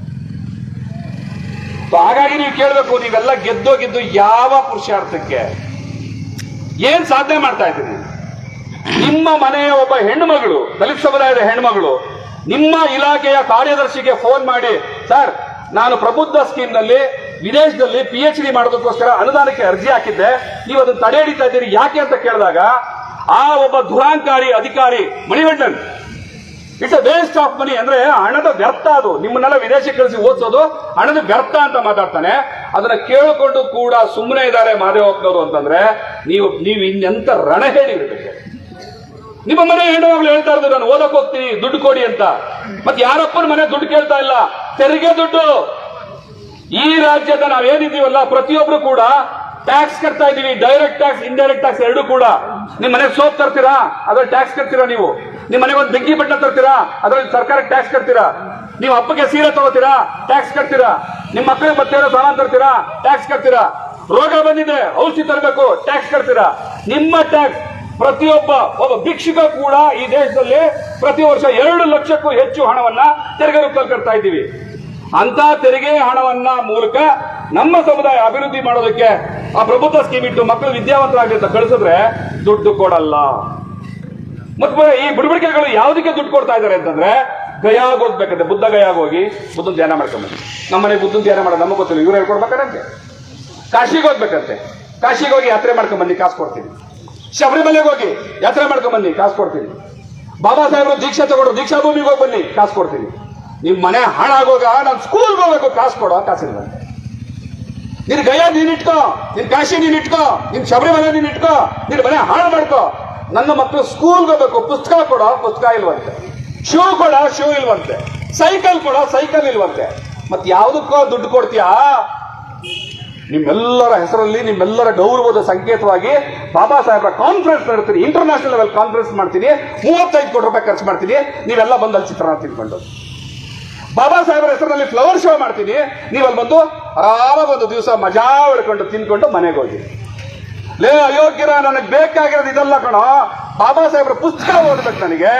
ಹಾಗಾಗಿ ನೀವು ಕೇಳಬೇಕು, ನೀವೆಲ್ಲ ಗೆದ್ದೋಗಿದ್ದು ಯಾವ ಪುರುಷಾರ್ಥಕ್ಕೆ? ಏನ್ ಸಾಧನೆ ಮಾಡ್ತಾ ಇದ್ದೀರಿ? ನಿಮ್ಮ ಮನೆಯ ಒಬ್ಬ ಹೆಣ್ಣುಮಗಳು ದಲಿತ ಸಮುದಾಯದ ಹೆಣ್ಮಗಳು ನಿಮ್ಮ ಇಲಾಖೆಯ ಕಾರ್ಯದರ್ಶಿಗೆ ಫೋನ್ ಮಾಡಿ, ಸರ್, ನಾನು ಪ್ರಬುದ್ಧ ಸ್ಕೀಮ್ನಲ್ಲಿ ವಿದೇಶದಲ್ಲಿ ಪಿ ಎಚ್ ಡಿ ಮಾಡೋದಕ್ಕೋಸ್ಕರ ಅನುದಾನಕ್ಕೆ ಅರ್ಜಿ ಹಾಕಿದ್ದೆ. ನೀವು ಅದನ್ನು ತಡೆ ಹಿಡಿತಾ ಇದ್ದೀರಿ, ಯಾಕೆ ಅಂತ ಕೇಳಿದಾಗ, ಆ ಒಬ್ಬ ದುರಾಂಕಾರಿ ಅಧಿಕಾರಿ Manivannan it's a waste of money ಅಂದ್ರೆ ಹಣದ ವ್ಯರ್ಥ ಅದು. ನಿಮ್ಮನ್ನೆಲ್ಲ ವಿದೇಶಕ್ಕೆ ಕಳಿಸಿ ಓದಿಸೋದು, ಹಣದ ವ್ಯರ್ಥ ಅಂತ ಮಾತಾಡ್ತಾನೆ. ಅದನ್ನ ಕೇಳಿಕೊಂಡು ಕೂಡ ಸುಮ್ಮನೆ ಇದ್ದಾರೆ ಮಾದೇವಪ್ಪನವರು ಅಂತಂದ್ರೆ, ನೀವು ನೀವು ಇನ್ನೆಂತ ರಣ ಹೇಳಿರ್ಬೇಕು ನಿಮ್ಮ ಮನೆ ಹೆಣ್ಣುಮಗಳು ಹೇಳ್ತಾ ಇರೋದು ನಾನು ಓದಕ್ ಹೋಗ್ತೀನಿ, ದುಡ್ಡು ಕೊಡಿ ಅಂತ. ಮತ್ತೆ ಯಾರಪ್ಪನ ಮನೆ ದುಡ್ಡು ಕೇಳ್ತಾ ಇಲ್ಲ? ತೆರಿಗೆ ದುಡ್ಡು. ಈ ರಾಜ್ಯದ ನಾವೇನಿದೀವಲ್ಲ ಪ್ರತಿಯೊಬ್ರು ಕೂಡ ಟ್ಯಾಕ್ಸ್ ಕಟ್ತಾ ಇದೀವಿ ಡೈರೆಕ್ಟ್ ಟ್ಯಾಕ್ಸ್ ಇಂಡೈರೆಕ್ಟ್ ಟ್ಯಾಕ್ಸ್ ಎರಡು ಕೂಡ. ನಿಮ್ ಮನೆಗೆ ಸೋಪ್ ತರ್ತೀರಾ? ಅದ್ರಲ್ಲಿ ಟ್ಯಾಕ್ಸ್ ಕಟ್ತೀರಾ ನೀವು? ನಿಮ್ ಮನೆಗೆ ಒಂದು ಬೆಂಕಿ ಬಟ್ಟೆ ತರ್ತೀರಾ? ಅದ್ರಲ್ಲಿ ಸರ್ಕಾರಕ್ಕೆ ಟ್ಯಾಕ್ಸ್ ಕಟ್ತೀರಾ? ನೀವು ಅಪ್ಪಗೆ ಸೀರೆ ತಗೋತೀರಾ? ಟ್ಯಾಕ್ಸ್ ಕಟ್ತೀರಾ? ನಿಮ್ಮ ಮಕ್ಕಳಿಗೆ ಮತ್ತೆ ಸಾಮಾನು ತರ್ತೀರಾ? ಟ್ಯಾಕ್ಸ್ ಕಟ್ತೀರಾ? ರೋಗ ಬಂದಿದೆ ಔಷಧಿ ತರಬೇಕು ಟ್ಯಾಕ್ಸ್ ಕಟ್ತೀರಾ? ನಿಮ್ಮ ಟ್ಯಾಕ್ಸ್ ಪ್ರತಿಯೊಬ್ಬ ಒಬ್ಬ ಭಿಕ್ಷುಕ ಕೂಡ ಈ ದೇಶದಲ್ಲಿ ಪ್ರತಿ ವರ್ಷ ಎರಡು ಲಕ್ಷಕ್ಕೂ ಹೆಚ್ಚು ಹಣವನ್ನ ತೆರಿಗೆ ರೂಪದಲ್ಲಿ ಕಟ್ತಾ ಇದ್ದೀವಿ. ಅಂತ ತೆರಿಗೆ ಹಣವನ್ನ ಮೂಲಕ ನಮ್ಮ ಸಮುದಾಯ ಅಭಿವೃದ್ಧಿ ಮಾಡೋದಕ್ಕೆ ಆ ಪ್ರಭುತ್ವ ಸ್ಕೀಮ್ ಇಟ್ಟು ಮಕ್ಕಳು ವಿದ್ಯಾವಂತರಾಗಲಿ ಅಂತ ಕಳಿಸಿದ್ರೆ ದುಡ್ಡು ಕೊಡಲ್ಲ. ಮತ್ತೆ ಈ ಬುಡಬಡಿಕೆಗಳು ಯಾವುದಕ್ಕೆ ದುಡ್ಡು ಕೊಡ್ತಾ ಇದ್ದಾರೆ ಅಂತಂದ್ರೆ ಗಯಾಗ ಹೋಗ್ಬೇಕಂತೆ. ಬುದ್ಧ ಗಯಾಗ ಹೋಗಿ ಬುದ್ಧನ ಧ್ಯಾನ ಮಾಡ್ಕೊಂಬಂದು ನಮ್ಮನೆ ಬುದ್ಧನ ಧ್ಯಾನ ಮಾಡೋದು ನಮಗೆ ಗೊತ್ತಿಲ್ಲ. ಇವ್ರು ಹೇಳ್ಕೊಡ್ಬೇಕಂತೆ ಕಾಶಿಗೆ ಹೋಗ್ಬೇಕಂತೆ. ಕಾಶಿಗೆ ಹೋಗಿ ಯಾತ್ರೆ ಮಾಡ್ಕೊಂಡ್ ಬನ್ನಿ, ಕಾಸು ಕೊಡ್ತೀನಿ. ಶಬರಿಮಲೆಗೆ ಹೋಗಿ ಯಾತ್ರೆ ಮಾಡ್ಕೊಂಡ್ ಬನ್ನಿ, ಕಾಸು ಕೊಡ್ತೀನಿ. ಬಾಬಾ ಸಾಹೇಬರು ದೀಕ್ಷಾ ತಗೊಂಡು ದೀಕ್ಷಾ ಭೂಮಿಗೆ ಹೋಗಿ ಬನ್ನಿ, ಕಾಸು ಕೊಡ್ತೀನಿ. ನಿಮ್ ಮನೆ ಹಾಳಾಗೋಗ ನಾನು ಸ್ಕೂಲ್ಗೆ ಹೋಗ್ಬೇಕು, ಕಾಸು ಕೊಡೋ ಕಾಸಿಲ್ಲ ನಿನ್ ಗಯ ನೀನ್ ಇಟ್ಕೋ, ನಿನ್ ಕಾಶಿ ನೀನ್ ಇಟ್ಕೋ, ನಿನ್ ಶಬರಿಮಲೆ ನೀನ್ ಇಟ್ಕೋ, ನಿನ್ ಮನೆ ಹಾಳು ಮಾಡ್ಕೋ. ನನ್ನ ಮಕ್ಕಳು ಸ್ಕೂಲ್ಗೆ ಹೋಗ್ಬೇಕು, ಪುಸ್ತಕ ಕೊಡೋ, ಪುಸ್ತಕ ಇಲ್ವಂತೆ. ಶೂ ಕೊಡ ಶೂ ಇಲ್ವಂತೆ. ಸೈಕಲ್ ಕೊಡೋ ಸೈಕಲ್ ಇಲ್ವಂತೆ. ಮತ್ ಯಾವ್ದಕ್ಕೋ ದುಡ್ಡು ಕೊಡ್ತೀಯಾ? ನಿಮ್ಮೆಲ್ಲರ ಹೆಸರಲ್ಲಿ, ನಿಮ್ಮೆಲ್ಲರ ಗೌರವದ ಸಂಕೇತವಾಗಿ ಬಾಬಾ ಸಾಹೇಬ್ರ ಕಾನ್ಫರೆನ್ಸ್ ನಡೆಸ್ತೀನಿ. ಇಂಟರ್ನ್ಯಾಷನಲ್ ಲೆವೆಲ್ ಕಾನ್ಫರೆನ್ಸ್ ಮಾಡ್ತೀನಿ. ಮೂವತ್ತೈದು ಕೋಟಿ ರೂಪಾಯಿ ಖರ್ಚು ಮಾಡ್ತೀನಿ. ನೀವೆಲ್ಲ ಬಂದು ಅಲ್ಲಿ ಚಿತ್ರಣ ತಿನ್ಕೊಂಡು. ಬಾಬಾ ಸಾಹೇಬರ ಹೆಸರಿನಲ್ಲಿ ಫ್ಲವರ್ ಶೋ ಮಾಡ್ತೀನಿ. ನೀವಲ್ಲಿ ಬಂದು ಆರಾಮಾಗೊಂದು ದಿವಸ ಮಜಾ ಹೊಡ್ಕೊಂಡು ತಿನ್ಕೊಂಡು ಮನೆಗೆ ಹೋಗಿ. ಲೇ, ಅಯೋಗ್ಯರ, ನನಗೆ ಬೇಕಾಗಿರೋದು ಇದೆಲ್ಲ ಕಣ. ಬಾಬಾ ಸಾಹೇಬ್ರ ಪುಸ್ತಕ ಓದ್ಬೇಕು ನನಗೆ.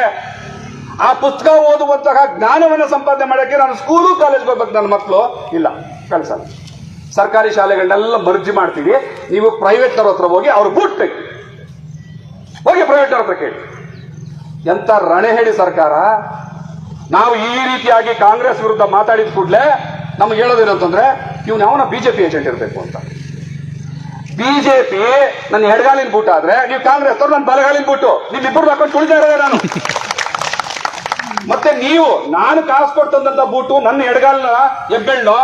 ಆ ಪುಸ್ತಕ ಓದುವಂತಹ ಜ್ಞಾನವನ್ನು ಸಂಪಾದನೆ ಮಾಡೋಕ್ಕೆ ನಾನು ಸ್ಕೂಲು ಕಾಲೇಜ್ಗೆ ಹೋಗ್ಬೇಕು ನನ್ನ ಮಕ್ಕಳು ಇಲ್ಲ, ಕಳ್ಸಲ್ಲ. ಸರ್ಕಾರಿ ಶಾಲೆಗಳನ್ನೆಲ್ಲ ಮರ್ಜಿ ಮಾಡ್ತೀವಿ. ನೀವು ಪ್ರೈವೇಟ್ ಹತ್ರ ಹೋಗಿ ಅವ್ರು ಬೂಟ್ ತೆಗಿ ಹೋಗಿ ಪ್ರೈವೇಟ್ ಹತ್ರ ಕೇಳಿ. ಎಂತ ರಣೆ ಹೇಳಿ ಸರ್ಕಾರ? ನಾವು ಈ ರೀತಿಯಾಗಿ ಕಾಂಗ್ರೆಸ್ ವಿರುದ್ಧ ಮಾತಾಡಿದ ಕೂಡಲೇ ನಮ್ಗೆ ಹೇಳೋದೇನಂತಂದ್ರೆ ಇವ್ನು ಯಾವನ ಬಿಜೆಪಿ ಏಜೆಂಟ್ ಇರಬೇಕು ಅಂತ. ಬಿಜೆಪಿ ನನ್ನ ಎಡಗಾಲಿನ ಬೂಟ್ ಆದ್ರೆ ನೀವು ಕಾಂಗ್ರೆಸ್ ಅವ್ರು ನನ್ನ ಬಲಗಾಲಿನ ಬೂಟು. ನಿಮ್ಮಿಬ್ಬರು ಹಾಕೊಂಡು ತುಳಿತಾ ನಾನು. ಮತ್ತೆ ನೀವು, ನಾನು ಕಾಸು ಕೊಟ್ಟಂತ ಬೂಟು ನನ್ನ ಎಡಗಾಲ್ನ ಹೆಬ್ಬೆಣ್ಣು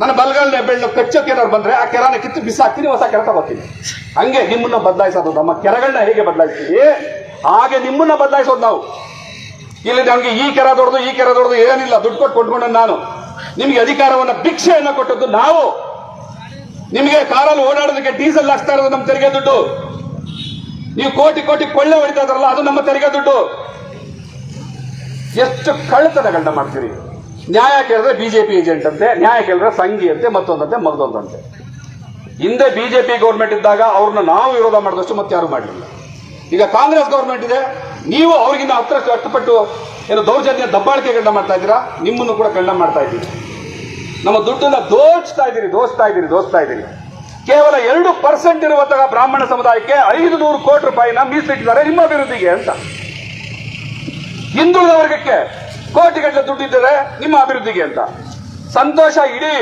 ನನ್ನ ಬಲ್ಗಳನ್ನ ಬೆಳ್ಳು ಕಚ್ಚೋಕೆ ಏನಾದ್ರು ಬಂದ್ರೆ ಆ ಕೆರನ ಕಿತ್ತು ಬಿಸಾಕ್ತೀನಿ, ಹೊಸ ಕೆರೆ ತಗೋತೀನಿ. ಹಂಗೆ ನಿಮ್ಮನ್ನ ಬದಲಾಯಿಸೋದು, ನಮ್ಮ ಕೆರೆಗಳನ್ನ ಹೇಗೆ ಬದಲಾಯಿಸ್ತೀವಿ? ಹಾಗೆ ನಿಮ್ಮನ್ನ ಬದಲಾಯಿಸೋದು ನಾವು. ಇಲ್ಲಿ ನಮ್ಗೆ ಈ ಕೆರ ದೊಡ್ಡದು, ಈ ಕೆರ ದೊಡ್ಡದು ಏನಿಲ್ಲ, ದುಡ್ಡು ಕೊಟ್ಟು ಕೊಂಡ್ಕೊಂಡ ನಾನು. ನಿಮಗೆ ಅಧಿಕಾರವನ್ನ ಭಿಕ್ಷೆಯನ್ನ ಕೊಟ್ಟದ್ದು ನಾವು. ನಿಮಗೆ ಕಾರಲ್ಲಿ ಓಡಾಡೋದಕ್ಕೆ ಡೀಸೆಲ್ ಹಾಕ್ತಾ ಇರೋದು ನಮ್ಮ ತೆರಿಗೆ ದುಡ್ಡು. ನೀವು ಕೋಟಿ ಕೋಟಿ ಕೊಳ್ಳೆ ಹೊಡಿತಾ ಇದ್ರಲ್ಲ, ಅದು ನಮ್ಮ ತೆರಿಗೆ ದುಡ್ಡು. ಎಷ್ಟು ಕಳ್ಳತನಗಳನ್ನ ಮಾಡ್ತೀರಿ? ನ್ಯಾಯ ಕೇಳಿದ್ರೆ ಬಿಜೆಪಿ ಏಜೆಂಟ್ ಅಂತೆ, ನ್ಯಾಯ ಕೇಳಿದ್ರೆ ಸಂಘಿ ಅಂತೆ, ಮತ್ತೊಂದಂತೆ ಮಗದೊಂದಂತೆ ಹಿಂದೆ ಬಿಜೆಪಿ ಗೌರ್ಮೆಂಟ್ ಇದ್ದಾಗ ಅವ್ರನ್ನ ನಾವು ವಿರೋಧ ಮಾಡಿದಷ್ಟು ಮತ್ತೆ ಯಾರು ಮಾಡಲಿಲ್ಲ ಈಗ ಕಾಂಗ್ರೆಸ್ ಗೌರ್ಮೆಂಟ್ ಇದೆ, ನೀವು ಅವ್ರಿಗಿನ್ನ ಹತ್ರ ಕಷ್ಟಪಟ್ಟು ಏನು ದೌರ್ಜನ್ಯ, ದಬ್ಬಾಳಿಕೆಗಳನ್ನ ಮಾಡ್ತಾ ಇದ್ದೀರಾ, ನಿಮ್ಮನ್ನು ಕೂಡ ಕಳ್ಳ ಮಾಡ್ತಾ ಇದ್ದೀರಿ ನಮ್ಮ ದುಡ್ಡನ್ನ ದೋಚ್ತಾ ಇದ್ದೀರಿ ದೋಸ್ತಾ ಇದ್ದೀರಿ ದೋಸ್ತಾ ಇದ್ದೀರಿ. ಕೇವಲ ಎರಡು ಪರ್ಸೆಂಟ್ ಇರುವಂತಹ ಬ್ರಾಹ್ಮಣ ಸಮುದಾಯಕ್ಕೆ ಐದು ನೂರು ಕೋಟಿ ರೂಪಾಯಿನ ಮೀಸಲಿಟ್ಟಿದ್ದಾರೆ ನಿಮ್ಮ ಅಭಿವೃದ್ಧಿಗೆ ಅಂತ. ಹಿಂದುಳಿದ ವರ್ಗಕ್ಕೆ ಕೋಟಿಗಟ್ಟಲೆ ದುಡ್ಡಿದ್ದಾರೆ ನಿಮ್ಮ ಅಭಿವೃದ್ಧಿಗೆ ಅಂತ. ಸಂತೋಷ ಇಡೀ.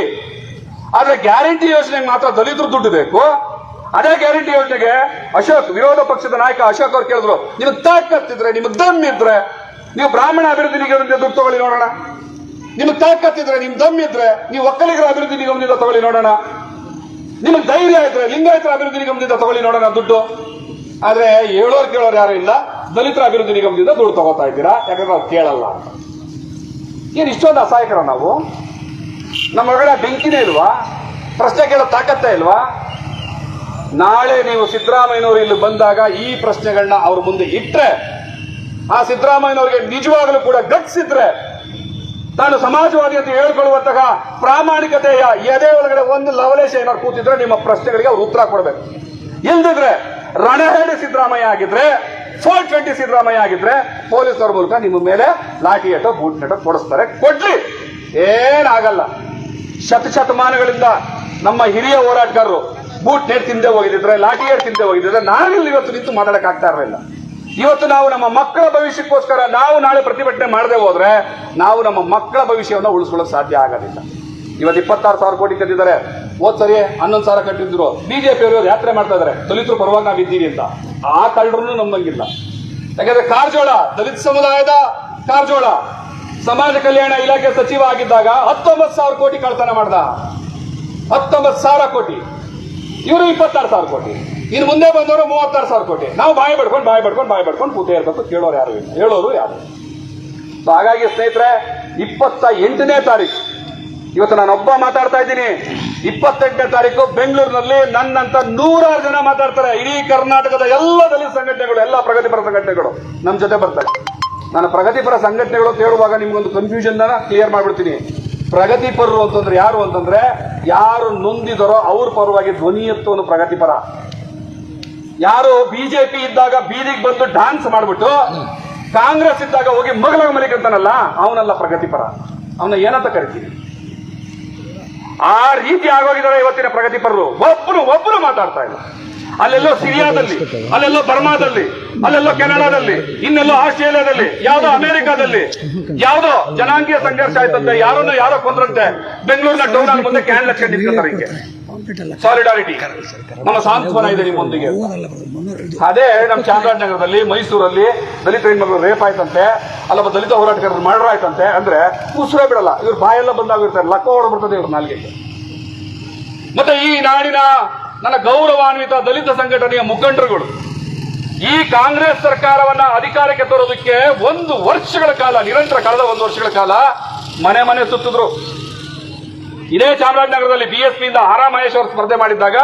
ಆದ್ರೆ ಗ್ಯಾರಂಟಿ ಯೋಜನೆಗೆ ಮಾತ್ರ ದಲಿತರು ದುಡ್ಡು ಬೇಕು. ಅದೇ ಗ್ಯಾರಂಟಿ ಯೋಜನೆಗೆ ಅಶೋಕ್, ವಿರೋಧ ಪಕ್ಷದ ನಾಯಕ ಅಶೋಕ್ ಅವ್ರು ಕೇಳಿದ್ರು, ನಿಮಗೆ ತಾಕತ್ತಿದ್ರೆ ನಿಮಗೆ ದಮ್ ಇದ್ರೆ, ನೀವು ಬ್ರಾಹ್ಮಣ ಅಭಿವೃದ್ಧಿ ನಿಗಮದಿಂದ ದುಡ್ಡು ತಗೊಳ್ಳಿ ನೋಡೋಣ. ನಿಮಗೆ ತಾಕತ್ತಿದ್ರೆ ನಿಮ್ ದಮ್ ಇದ್ರೆ, ನೀವು ಒಕ್ಕಲಿಗರ ಅಭಿವೃದ್ಧಿ ನಿಗಮದಿಂದ ತಗೊಳ್ಳಿ ನೋಡೋಣ. ನಿಮಗೆ ಧೈರ್ಯ ಇದ್ರೆ, ಲಿಂಗಾಯತರ ಅಭಿವೃದ್ಧಿ ನಿಗಮದಿಂದ ತಗೊಳ್ಳಿ ನೋಡೋಣ ದುಡ್ಡು. ಆದ್ರೆ ಹೇಳೋರು ಕೇಳೋರು ಯಾರು ಇಲ್ಲ, ದಲಿತರ ಅಭಿವೃದ್ಧಿ ನಿಗಮದಿಂದ ದುಡ್ಡು ತಗೋತಾ ಇದ್ದೀರಾ? ಯಾಕಂದ್ರೆ ಅವ್ರು ಕೇಳಲ್ಲ ಏನ್ ಇಷ್ಟೊಂದು ಅಸಹಾಯಕರ ನಾವು? ನಮ್ಮ ಒಳಗಡೆ ಬೆಂಕಿನೇ ಇಲ್ವಾ? ಪ್ರಶ್ನೆ ಕೇಳೋ ತಾಕತ್ತ ಇಲ್ವಾ? ನಾಳೆ ನೀವು ಸಿದ್ದರಾಮಯ್ಯನವರು ಇಲ್ಲಿ ಬಂದಾಗ ಈ ಪ್ರಶ್ನೆಗಳನ್ನ ಅವ್ರ ಮುಂದೆ ಇಟ್ರೆ, ಆ ಸಿದ್ದರಾಮಯ್ಯನವ್ರಿಗೆ ನಿಜವಾಗಲೂ ಕೂಡ ಗಟ್ಸಿದ್ರೆ ತಾನು ಸಮಾಜವಾದಿ ಅಂತ ಹೇಳ್ಕೊಳ್ಳುವಂತಹ ಪ್ರಾಮಾಣಿಕತೆಯ ಎದೆ ಒಳಗಡೆ ಒಂದು ಲವಲೇಶ ಏನಾದ್ರು ಕೂತಿದ್ರೆ ನಿಮ್ಮ ಪ್ರಶ್ನೆಗಳಿಗೆ ಅವ್ರು ಉತ್ತರ ಕೊಡಬೇಕು. ಇಲ್ದಿದ್ರೆ ರಣಹೇಡಿ ಸಿದ್ದರಾಮಯ್ಯ ಆಗಿದ್ರೆ ಫೋರ್ ಟ್ವೆಂಟಿ ಸಿದ್ದರಾಮಯ್ಯ ಆಗಿದ್ರೆ ಪೊಲೀಸರ ಮೂಲಕ ನಿಮ್ಮ ಮೇಲೆ ಲಾಠಿ ಏಟೋ ಬೂಟ್ ನೆಟೋ ಕೊಡಿಸ್ತಾರೆ ಕೊಡ್ಲಿ! ಏನಾಗಲ್ಲ. ಶತಶತಮಾನಗಳಿಂದ ನಮ್ಮ ಹಿರಿಯ ಹೋರಾಟಗಾರರು ಬೂಟ್ ನೇಟ್ ತಿಂದೆ ಹೋಗಿದ್ರೆ, ಲಾಠಿ ಏಟ್ ತಿಂದೆ ಹೋಗಿದ್ರೆ ನಾವಿಲ್ಲಿ ಇವತ್ತು ನಿಂತು ಮಾತಾಡಕ್ ಆಗ್ತಾ ಇರಲಿಲ್ಲ. ಇವತ್ತು ನಾವು ನಮ್ಮ ಮಕ್ಕಳ ಭವಿಷ್ಯಕ್ಕೋಸ್ಕರ ನಾವು ನಾಳೆ ಪ್ರತಿಭಟನೆ ಮಾಡದೆ ಹೋದ್ರೆ ನಾವು ನಮ್ಮ ಮಕ್ಕಳ ಭವಿಷ್ಯವನ್ನು ಉಳಿಸ್ಕೊಳ್ಳೋಕೆ ಸಾಧ್ಯ ಆಗೋದಿಲ್ಲ. ಇವತ್ತು ಇಪ್ಪತ್ತಾರು ಸಾವಿರ ಕೋಟಿ ಕಟ್ಟಿದ್ದಾರೆ ಹೋದ್ ಸರಿ ಹನ್ನೊಂದು ಸಾವಿರ ಕಟ್ಟಿದ್ರು. ಬಿಜೆಪಿ ಅವರು ಯಾತ್ರೆ ಮಾಡ್ತಾ ಇದಾರೆ. ದಲಿತರು ಪರವಾಗಿ ನಾವು ಇದ್ದೀವಿ ಅಂತ. ಆ ಕಳ್ಳರು ನಂಬಂಗಿಲ್ಲ. ಯಾಕಂದ್ರೆ ಕಾರಜೋಳ, ದಲಿತ ಸಮುದಾಯದ ಕಾರಜೋಳ. ಸಮಾಜ ಕಲ್ಯಾಣ ಇಲಾಖೆ ಸಚಿವ ಆಗಿದ್ದಾಗ ಹತ್ತೊಂಬತ್ತು ಸಾವಿರ ಕೋಟಿ ಕಳ್ತನ ಮಾಡ್ದ. ಹತ್ತೊಂಬತ್ತು ಸಾವಿರ ಕೋಟಿ. ಇವರು ಇಪ್ಪತ್ತಾರು ಸಾವಿರ ಕೋಟಿ. ಇನ್ನು ಮುಂದೆ ಬಂದವರು ಮೂವತ್ತಾರು ಸಾವಿರ ಕೋಟಿ. ನಾವು ಬಾಯಿ ಬಡ್ಕೊಂಡು ಬಾಯಿ ಬಡ್ಕೊಂಡು ಬಾಯಿ ಬಡ್ಕೊಂಡು ಕೂತೇ ಇರಬೇಕು ಕೇಳೋರು ಯಾರು ಇಲ್ಲ. ಹೇಳೋರು ಯಾರು. ಸೊ ಹಾಗಾಗಿ ಸ್ನೇಹಿತರೆ, ಇಪ್ಪತ್ತ ಎಂಟನೇ ತಾರೀಕು ಇವತ್ತು ನಾನು ಒಬ್ಬ ಮಾತಾಡ್ತಾ ಇದ್ದೀನಿ. ಇಪ್ಪತ್ತೆಂಟನೇ ತಾರೀಕು ಬೆಂಗಳೂರಿನಲ್ಲಿ ನನ್ನಂತ ನೂರಾರು ಜನ ಮಾತಾಡ್ತಾರೆ. ಇಡೀ ಕರ್ನಾಟಕದ ಎಲ್ಲ ದಲಿತ ಸಂಘಟನೆಗಳು, ಎಲ್ಲ ಪ್ರಗತಿಪರ ಸಂಘಟನೆಗಳು ನಮ್ಮ ಜೊತೆ ಬರ್ತಾರೆ. ನಾನು ಪ್ರಗತಿಪರ ಸಂಘಟನೆಗಳು ಕೇಳುವಾಗ ನಿಮ್ಗೊಂದು ಕನ್ಫ್ಯೂಷನ್ ಕ್ಲಿಯರ್ ಮಾಡ್ಬಿಡ್ತೀನಿ. ಪ್ರಗತಿಪರರು ಅಂತಂದ್ರೆ ಯಾರು ಅಂತಂದ್ರೆ ಯಾರು ನೊಂದಿದರೋ ಅವ್ರ ಪರವಾಗಿ ಧ್ವನಿ ಎತ್ತುವನು ಪ್ರಗತಿಪರ. ಯಾರು ಬಿಜೆಪಿ ಇದ್ದಾಗ ಬೀದಿಗೆ ಬಂದು ಡಾನ್ಸ್ ಮಾಡ್ಬಿಟ್ಟು ಕಾಂಗ್ರೆಸ್ ಇದ್ದಾಗ ಹೋಗಿ ಮಗಳ ಮಲಿಕಂತಾನಲ್ಲ, ಅವನಲ್ಲ ಪ್ರಗತಿಪರ. ಅವನ ಏನಂತ ಕರಿತೀವಿ ಆ ರೀತಿ ಆಗೋಗಿದ್ದಾರೆ ಇವತ್ತಿನ ಪ್ರಗತಿಪರರು ಒಬ್ಬರು ಒಬ್ಬರು ಮಾತಾಡ್ತಾ ಇಲ್ಲ. ಅಲ್ಲೆಲ್ಲೋ ಸಿರಿಯಾದಲ್ಲಿ, ಅಲ್ಲೆಲ್ಲೋ ಬರ್ಮಾದಲ್ಲಿ, ಅಲ್ಲೆಲ್ಲೋ ಕೆನಡಾದಲ್ಲಿ, ಇನ್ನೆಲ್ಲೋ ಆಸ್ಟ್ರೇಲಿಯಾದಲ್ಲಿ, ಯಾವ್ದೋ ಅಮೆರಿಕಾದಲ್ಲಿ, ಯಾವ್ದೋ ಜನಾಂಗೀಯ ಸಂಘರ್ಷ ಆಯ್ತಂತೆ, ಯಾರನ್ನು ಯಾರೋ ಕೊಂದ್ರಂತೆ, ಬೆಂಗಳೂರಿನ ಟೌನ್ ಮುಂದೆ ಕ್ಯಾನ್ ಲಕ್ಷ ಸಾಲಿಡಾರಿಟಿ ನಮ್ಮ ಸಾಂತ್ವನ ಇದೆ ನಿಮ್ಮೊಂದಿಗೆ. ಅದೇ ನಮ್ಮ ಚಾಮರಾಜನಗರದಲ್ಲಿ ಮೈಸೂರಲ್ಲಿ ದಲಿತ ಹೆಣ್ಮಗಳು ರೇಪ್ ಆಯ್ತಂತೆ ಅಲ್ಲೊಬ್ಬ ದಲಿತ ಹೋರಾಟಗಾರರು ಮರ್ಡರ್ ಆಯ್ತಂತೆ ಅಂದ್ರೆ ಉಸಿರೇ ಬಿಡಲ್ಲ. ಇವ್ರು ಬಾಯೆಲ್ಲ ಬಂದಾಗಿರ್ತಾರೆ ಲಕ್ಕ ಹೊಡ್ಬಿಡ್ತದೆ ಇವ್ರ ನಾಲ್ಗೆ. ಮತ್ತೆ ಈ ನಾಡಿನ ನನ್ನ ಗೌರವಾನ್ವಿತ ದಲಿತ ಸಂಘಟನೆಯ ಮುಖಂಡರುಗಳು ಈ ಕಾಂಗ್ರೆಸ್ ಸರ್ಕಾರವನ್ನ ಅಧಿಕಾರಕ್ಕೆ ತರೋದಕ್ಕೆ ಒಂದು ವರ್ಷಗಳ ಕಾಲ ನಿರಂತರ ಕಳೆದ ಒಂದು ವರ್ಷಗಳ ಕಾಲ ಮನೆ ಮನೆ ಸುತ್ತಿದ್ರು. ಇದೇ ಚಾಮರಾಜನಗರದಲ್ಲಿ ಬಿಎಸ್ಪಿ ಇಂದ ಆರಾ ಮಹೇಶ್ ಅವರು ಸ್ಪರ್ಧೆ ಮಾಡಿದ್ದಾಗ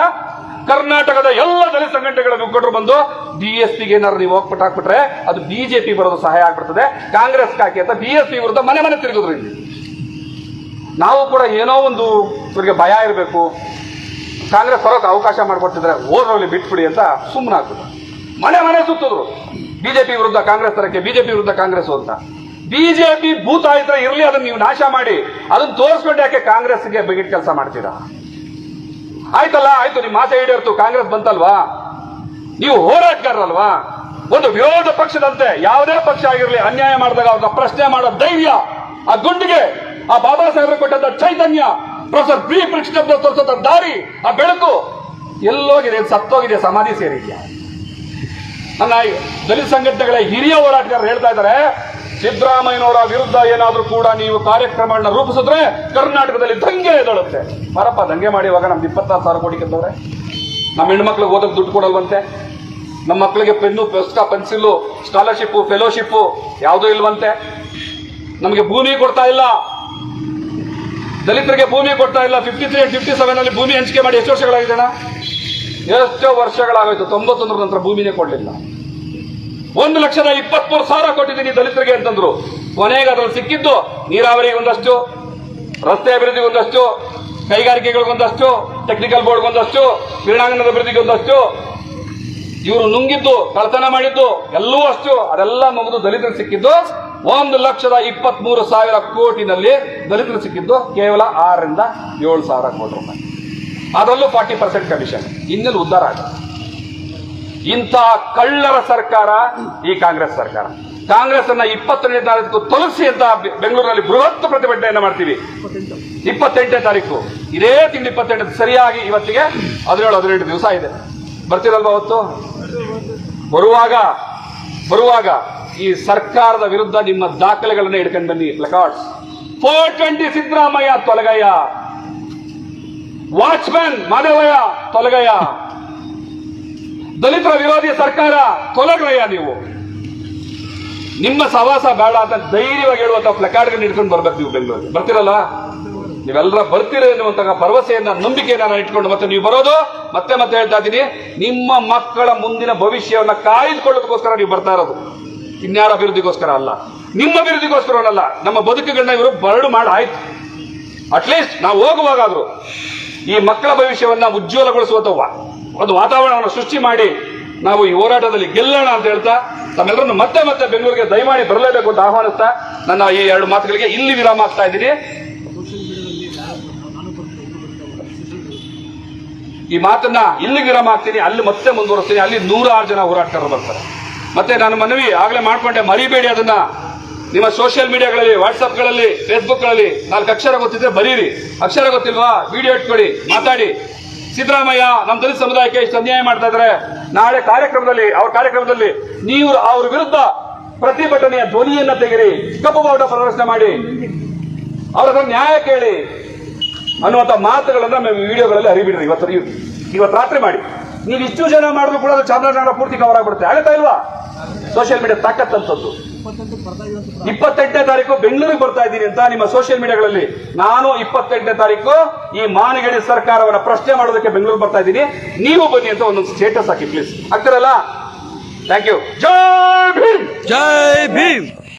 ಕರ್ನಾಟಕದ ಎಲ್ಲ ದಲಿತ ಸಂಘಟನೆಗಳ ಮುಖಂಡರು ಬಂದು ಬಿಎಸ್ಪಿಗೆ ಏನಾದ್ರು ನೀವು ಹೋಗ್ಬಿಟ್ಟು ಹಾಕ್ಬಿಟ್ರೆ ಅದು ಬಿಜೆಪಿ ಬರೋದು ಸಹಾಯ ಆಗ್ಬಿಡ್ತದೆ. ಕಾಂಗ್ರೆಸ್ ಹಾಕಿ ಅಂತ ಬಿಎಸ್ಪಿ ವಿರುದ್ಧ ಮನೆ ಮನೆ ತಿರುಗಿದ್ರು ಇಲ್ಲಿ. ನಾವು ಕೂಡ ಏನೋ ಒಂದು ಇವರಿಗೆ ಭಯ ಇರಬೇಕು. ಕಾಂಗ್ರೆಸ್ ಬರೋಕೆ ಅವಕಾಶ ಮಾಡಿಕೊಡ್ತಿದ್ರೆ ಹೋದ್ರಲ್ಲಿ ಬಿಟ್ಬಿಡಿ ಅಂತ ಸುಮ್ಮನೆ ಆಗ್ತದೆ ಮನೆ ಮನೆ ಸುತ್ತಿದ್ರು. ಬಿಜೆಪಿ ವಿರುದ್ಧ ಕಾಂಗ್ರೆಸ್ ತರಕ್ಕೆ ಬಿಜೆಪಿ ವಿರುದ್ಧ ಕಾಂಗ್ರೆಸ್ ಅಂತ ಬಿಜೆಪಿ ಭೂತ ಆಯ್ತು ಇರಲಿ, ಅದನ್ನ ನೀವು ನಾಶ ಮಾಡಿ. ಅದನ್ನ ತೋರಿಸ್ಕೊಂಡು ಯಾಕೆ ಕಾಂಗ್ರೆಸ್ಗೆ ಬಿಗಿಟ್ ಕೆಲಸ ಮಾಡ್ತೀರಾ? ಆಯ್ತಲ್ಲ, ಆಯ್ತು, ನಿಮ್ಮ ಮಾತೆ ಈಡೇರ್ತು, ಕಾಂಗ್ರೆಸ್ ಬಂತಲ್ವಾ? ನೀವು ಹೋರಾಟಗಾರರಲ್ವಾ? ಒಂದು ವಿರೋಧ ಪಕ್ಷದಂತೆ ಯಾವುದೇ ಪಕ್ಷ ಆಗಿರಲಿ, ಅನ್ಯಾಯ ಮಾಡಿದಾಗ ಅವ್ರನ್ನ ಪ್ರಶ್ನೆ ಮಾಡೋ ಧೈರ್ಯ, ಆ ಗುಂಡಿಗೆ, ಆ ಬಾಬಾ ಸಾಹೇಬ್ರು ಕೊಟ್ಟಂತ ಚೈತನ್ಯ, ಪ್ರೊಫೆಸರ್ ಬಿ ಕೃಷ್ಣಪ್ಪ ತೋರಿಸಂತ ದಾರಿ, ಆ ಬೆಳಕು, ಎಲ್ಲೋಗಿದೆ ಸತ್ತೋಗಿದೆ, ಸಮಾಧಿ ಸೇರಿದ್ಯಾ? ನನ್ನ ದಲಿತ ಸಂಘಟನೆಗಳ ಹಿರಿಯ ಹೋರಾಟಗಾರರು ಹೇಳ್ತಾ ಇದ್ದಾರೆ ಸಿದ್ದರಾಮಯ್ಯನವರ ವಿರುದ್ಧ ಏನಾದರೂ ಕೂಡ ನೀವು ಕಾರ್ಯಕ್ರಮಗಳನ್ನ ರೂಪಿಸಿದ್ರೆ ಕರ್ನಾಟಕದಲ್ಲಿ ದಂಗೆ ಎದಳುತ್ತೆ ಬರಪ್ಪ ದಂಗೆ ಮಾಡಿ ಇವಾಗ ನಮ್ದು ಇಪ್ಪತ್ತಾರು ಸಾವಿರ ಕೋಟಿ ಗೆದ್ದವ್ರೆ. ನಮ್ಮ ಹೆಣ್ಮಕ್ಳಿಗೆ ಓದಕ್ಕೆ ದುಡ್ಡು ಕೊಡಲ್ವಂತೆ. ನಮ್ಮ ಮಕ್ಕಳಿಗೆ ಪೆನ್ನು, ಪುಸ್ತಕ ಪೆನ್ಸಿಲ್ಲು ಸ್ಕಾಲರ್ಶಿಪ್ಪು ಫೆಲೋಶಿಪ್ಪು ಯಾವುದೂ ಇಲ್ವಂತೆ. ನಮಗೆ ಭೂಮಿ ಕೊಡ್ತಾ ಇಲ್ಲ. ದಲಿತರಿಗೆ ಭೂಮಿ ಕೊಡ್ತಾ ಇಲ್ಲ. ಫಿಫ್ಟಿ ತ್ರೀ ಫಿಫ್ಟಿ ಸೆವೆನ್ ಅಲ್ಲಿ ಭೂಮಿ ಹಂಚಿಕೆ ಮಾಡಿ ಎಷ್ಟು ವರ್ಷಗಳಾಗಿದೆ ಅಣ್ಣ? ಎಷ್ಟೋ ವರ್ಷಗಳಾಗೋಯ್ತು. ತೊಂಬತ್ತೊಂದರ ನಂತರ ಭೂಮಿನೇ ಕೊಡಲಿಲ್ಲ. ಒಂದು ಲಕ್ಷದ ಇಪ್ಪತ್ಮೂರು ಸಾವಿರ ಕೊಟ್ಟಿದ್ದೀನಿ ದಲಿತರಿಗೆ ಅಂತಂದ್ರು. ಕೊನೆಗೆ ಅದ್ರಲ್ಲಿ ಸಿಕ್ಕಿದ್ದು ನೀರಾವರಿಗೆ ಒಂದಷ್ಟು, ರಸ್ತೆ ಅಭಿವೃದ್ಧಿಗೆ ಒಂದಷ್ಟು ಕೈಗಾರಿಕೆಗಳಿಗೊಂದಷ್ಟು ಟೆಕ್ನಿಕಲ್ ಬೋರ್ಡ್ ಒಂದಷ್ಟು, ಕ್ರೀಡಾಂಗಣದ ಅಭಿವೃದ್ಧಿಗೆ ಒಂದಷ್ಟು. ಇವರು ನುಂಗಿದ್ದು ಕಳ್ತನ ಮಾಡಿದ್ದು, ಎಲ್ಲವೂ ಅಷ್ಟು. ಅದೆಲ್ಲ ಮುಗಿದು ದಲಿತರಿಗೆ ಸಿಕ್ಕಿದ್ದು ಒಂದು ಲಕ್ಷದ ಇಪ್ಪತ್ತ್ ಮೂರು ಸಾವಿರ ಕೋಟಿನಲ್ಲಿ ದಲಿತರು ಸಿಕ್ಕಿದ್ದು ಕೇವಲ ಆರರಿಂದ ಏಳು ಸಾವಿರ ಕೋಟಿ ರೂಪಾಯಿ. ಅದರಲ್ಲೂ ಫಾರ್ಟಿ ಪರ್ಸೆಂಟ್ ಕಮಿಷನ್ ಇನ್ನೆಲ್ಲಿ ಉದ್ಧಾರ ಆಗುತ್ತೆ ಇಂಥ ಕಳ್ಳರ ಸರ್ಕಾರ ಈ ಕಾಂಗ್ರೆಸ್ ಸರ್ಕಾರ. ಕಾಂಗ್ರೆಸ್ ಅನ್ನ ಇಪ್ಪತ್ತನೇ ತಾರೀಕು ತೊಲಸಿ ಅಂತ ಬೆಂಗಳೂರಲ್ಲಿ ಬೃಹತ್ ಪ್ರತಿಭಟನೆಯನ್ನು ಮಾಡ್ತೀವಿ. ಇಪ್ಪತ್ತೆಂಟನೇ ತಾರೀಕು. ಇದೇ ತಿಂಗಳು ಇಪ್ಪತ್ತೆಂಟು ಸರಿಯಾಗಿ ಇವತ್ತಿಗೆ ಹದಿನೇಳು, ಹದಿನೆಂಟು ದಿವಸ ಇದೆ. ಬರ್ತೀರಲ್ವಾ ಅವತ್ತು? ಬರುವಾಗ ಬರುವಾಗ ಈ ಸರ್ಕಾರದ ವಿರುದ್ಧ ನಿಮ್ಮ ದಾಖಲೆಗಳನ್ನ ಹಿಡ್ಕೊಂಡು ಬನ್ನಿ, ಪ್ಲಕಾರ್ಡ್ಸ್. ಫೋರ್ ಟ್ವೆಂಟಿ ಸಿದ್ದರಾಮಯ್ಯ, ತೊಲಗಯ್ಯ. ವಾಚ್ಮ್ಯಾನ್, ಮಾದೇವಯ್ಯ, ತೊಲಗಯ್ಯ. ದಲಿತರ ವಿರೋಧಿ ಸರ್ಕಾರ ಕೊಲಗ್ರಯ್ಯ ನೀವು. ನಿಮ್ಮ ಸವಾಸ ಬೇಡ ಅಂತ ಧೈರ್ಯವಾಗಿ ಹೇಳುವಂತ ಪ್ಲಕಾರ್ಡ್ಗಳನ್ನ ಇಟ್ಕೊಂಡು ಬರ್ಬೇಕು ನೀವು ಬೆಂಗಳೂರಿಗೆ. ಬರ್ತಿರಲ್ಲ? ನೀವೆಲ್ಲರ ಬರ್ತೀರ ಎನ್ನುವಂತ ಭರವಸೆಯನ್ನ, ನಂಬಿಕೆಯನ್ನ ನಾನು ಇಟ್ಕೊಂಡು ಮತ್ತೆ ನೀವು ಬರೋದು, ಮತ್ತೆ ಮತ್ತೆ ಹೇಳ್ತಾ ಇದ್ದೀನಿ. ನಿಮ್ಮ ಮಕ್ಕಳ ಮುಂದಿನ ಭವಿಷ್ಯವನ್ನ ಕಾಯ್ದುಕೊಳ್ಳೋದಕ್ಕೋಸ್ಕರ ನೀವು ಬರ್ತಾ ಇರೋದು. ಇನ್ಯಾರ ಅಭಿವೃದ್ಧಿಗೋಸ್ಕರ ಅಲ್ಲ. ನಿಮ್ಮ ಅಭಿವೃದ್ಧಿಗೋಸ್ಕರ ಅಲ್ಲ. ನಮ್ಮ ಬದುಕುಗಳನ್ನ ಇವರು ಬರಡು ಮಾಡಿ ಆಯ್ತು. ಅಟ್ಲೀಸ್ಟ್ ನಾವು ಹೋಗುವಾಗಾದ್ರು ಈ ಮಕ್ಕಳ ಭವಿಷ್ಯವನ್ನ ಉಜ್ವಲಗೊಳಿಸುವಂತ ವಾ- ಒಂದು ವಾತಾವರಣವನ್ನು ಸೃಷ್ಟಿ ಮಾಡಿ ನಾವು ಈ ಹೋರಾಟದಲ್ಲಿ ಗೆಲ್ಲೋಣ ಅಂತ ಹೇಳ್ತಾ ತಮ್ಮೆಲ್ಲರನ್ನು ಮತ್ತೆ ಮತ್ತೆ ಬೆಂಗಳೂರಿಗೆ ದಯಮಾಡಿ ಬರಲೇಬೇಕು ಅಂತ ಆಹ್ವಾನಿಸ್ತಾ ನನ್ನ ಈ ಎರಡು ಮಾತುಗಳಿಗೆ ಇಲ್ಲಿ ವಿರಾಮ ಆಗ್ತಾ ಇದ್ದೀನಿ. ಈ ಮಾತನ್ನ ಇಲ್ಲಿ ವಿರಾಮ ಆಗ್ತೀನಿ ಅಲ್ಲಿ ಮತ್ತೆ ಮುಂದುವರಿಸ್ತೀನಿ, ಅಲ್ಲಿ ನೂರಾರು ಜನ ಹೋರಾಟಗಾರರು ಬರ್ತಾರೆ. ಮತ್ತೆ ನಾನು ಮನವಿ ಆಗಲೇ ಮಾಡ್ಕೊಂಡೆ, ಮರಿಬೇಡಿ ಅದನ್ನ. ನಿಮ್ಮ ಸೋಷಿಯಲ್ ಮೀಡಿಯಾಗಳಲ್ಲಿ ವಾಟ್ಸಪ್ಗಳಲ್ಲಿ ಫೇಸ್ಬುಕ್ಗಳಲ್ಲಿ ನಾಲ್ಕು ಅಕ್ಷರ ಗೊತ್ತಿದ್ರೆ ಬರೀರಿ. ಅಕ್ಷರ ಗೊತ್ತಿಲ್ವಾ? ವಿಡಿಯೋ ಇಟ್ಕೊಳ್ಳಿ, ಮಾತಾಡಿ. ಸಿದ್ದರಾಮಯ್ಯ ನಮ್ಮ ದಲಿತ ಸಮುದಾಯಕ್ಕೆ ಇಷ್ಟು ಅನ್ಯಾಯ ಮಾಡ್ತಾ ಇದ್ದಾರೆ. ನಾಳೆ ಕಾರ್ಯಕ್ರಮದಲ್ಲಿ, ಅವ್ರ ಕಾರ್ಯಕ್ರಮದಲ್ಲಿ ನೀವು ಅವ್ರ ವಿರುದ್ಧ ಪ್ರತಿಭಟನೆಯ ಧ್ವನಿಯನ್ನ ತೆಗಿರಿ, ಕಪ್ಪು ಬಾವುಟ ಪ್ರದರ್ಶನ ಮಾಡಿ. ಅವ್ರ ನ್ಯಾಯ ಕೇಳಿ ಅನ್ನುವಂಥ ಮಾತುಗಳನ್ನ ನಾವು ವಿಡಿಯೋಗಳಲ್ಲಿ ಹರಿಬಿಡ್ರಿ. ಇವತ್ತು ಇವ್- ಇವತ್ತು ರಾತ್ರಿ ಮಾಡಿ. ನೀವು ಇಷ್ಟು ಜನ ಮಾಡಿದ್ರು ಕೂಡ ಚಾಮರಾಜನಗರ ಪೂರ್ತಿ ಕವರ್ ಆಗ್ಬಿಡುತ್ತೆ. ಆಗುತ್ತಾ ಇಲ್ವಾ? ಸೋಷಿಯಲ್ ಮೀಡಿಯಾ ತಾಕತ್ತಂತದ್ದು. ಇಪ್ಪತ್ತೆಂಟನೇ ತಾರೀಕು ಬೆಂಗಳೂರಿಗೆ ಬರ್ತಾ ಇದ್ದೀನಿ ಅಂತ ನಿಮ್ಮ ಸೋಷಿಯಲ್ ಮೀಡಿಯಾಗಳಲ್ಲಿ ನಾನು ಇಪ್ಪತ್ತೆಂಟನೇ ತಾರೀಕು ಈ ಮಾನಗಡಿ ಸರ್ಕಾರವನ್ನ ಪ್ರಶ್ನೆ ಮಾಡೋದಕ್ಕೆ ಬೆಂಗಳೂರು ಬರ್ತಾ ಇದ್ದೀನಿ. ನೀವು ಬನ್ನಿ ಅಂತ ಒಂದೊಂದು ಸ್ಟೇಟಸ್ ಹಾಕಿ ಪ್ಲೀಸ್ ಆಗ್ತಿರಲ್ಲ? ಥ್ಯಾಂಕ್ ಯು ಜೈ ಭೀಮ್! ಜೈ ಭೀಮ್!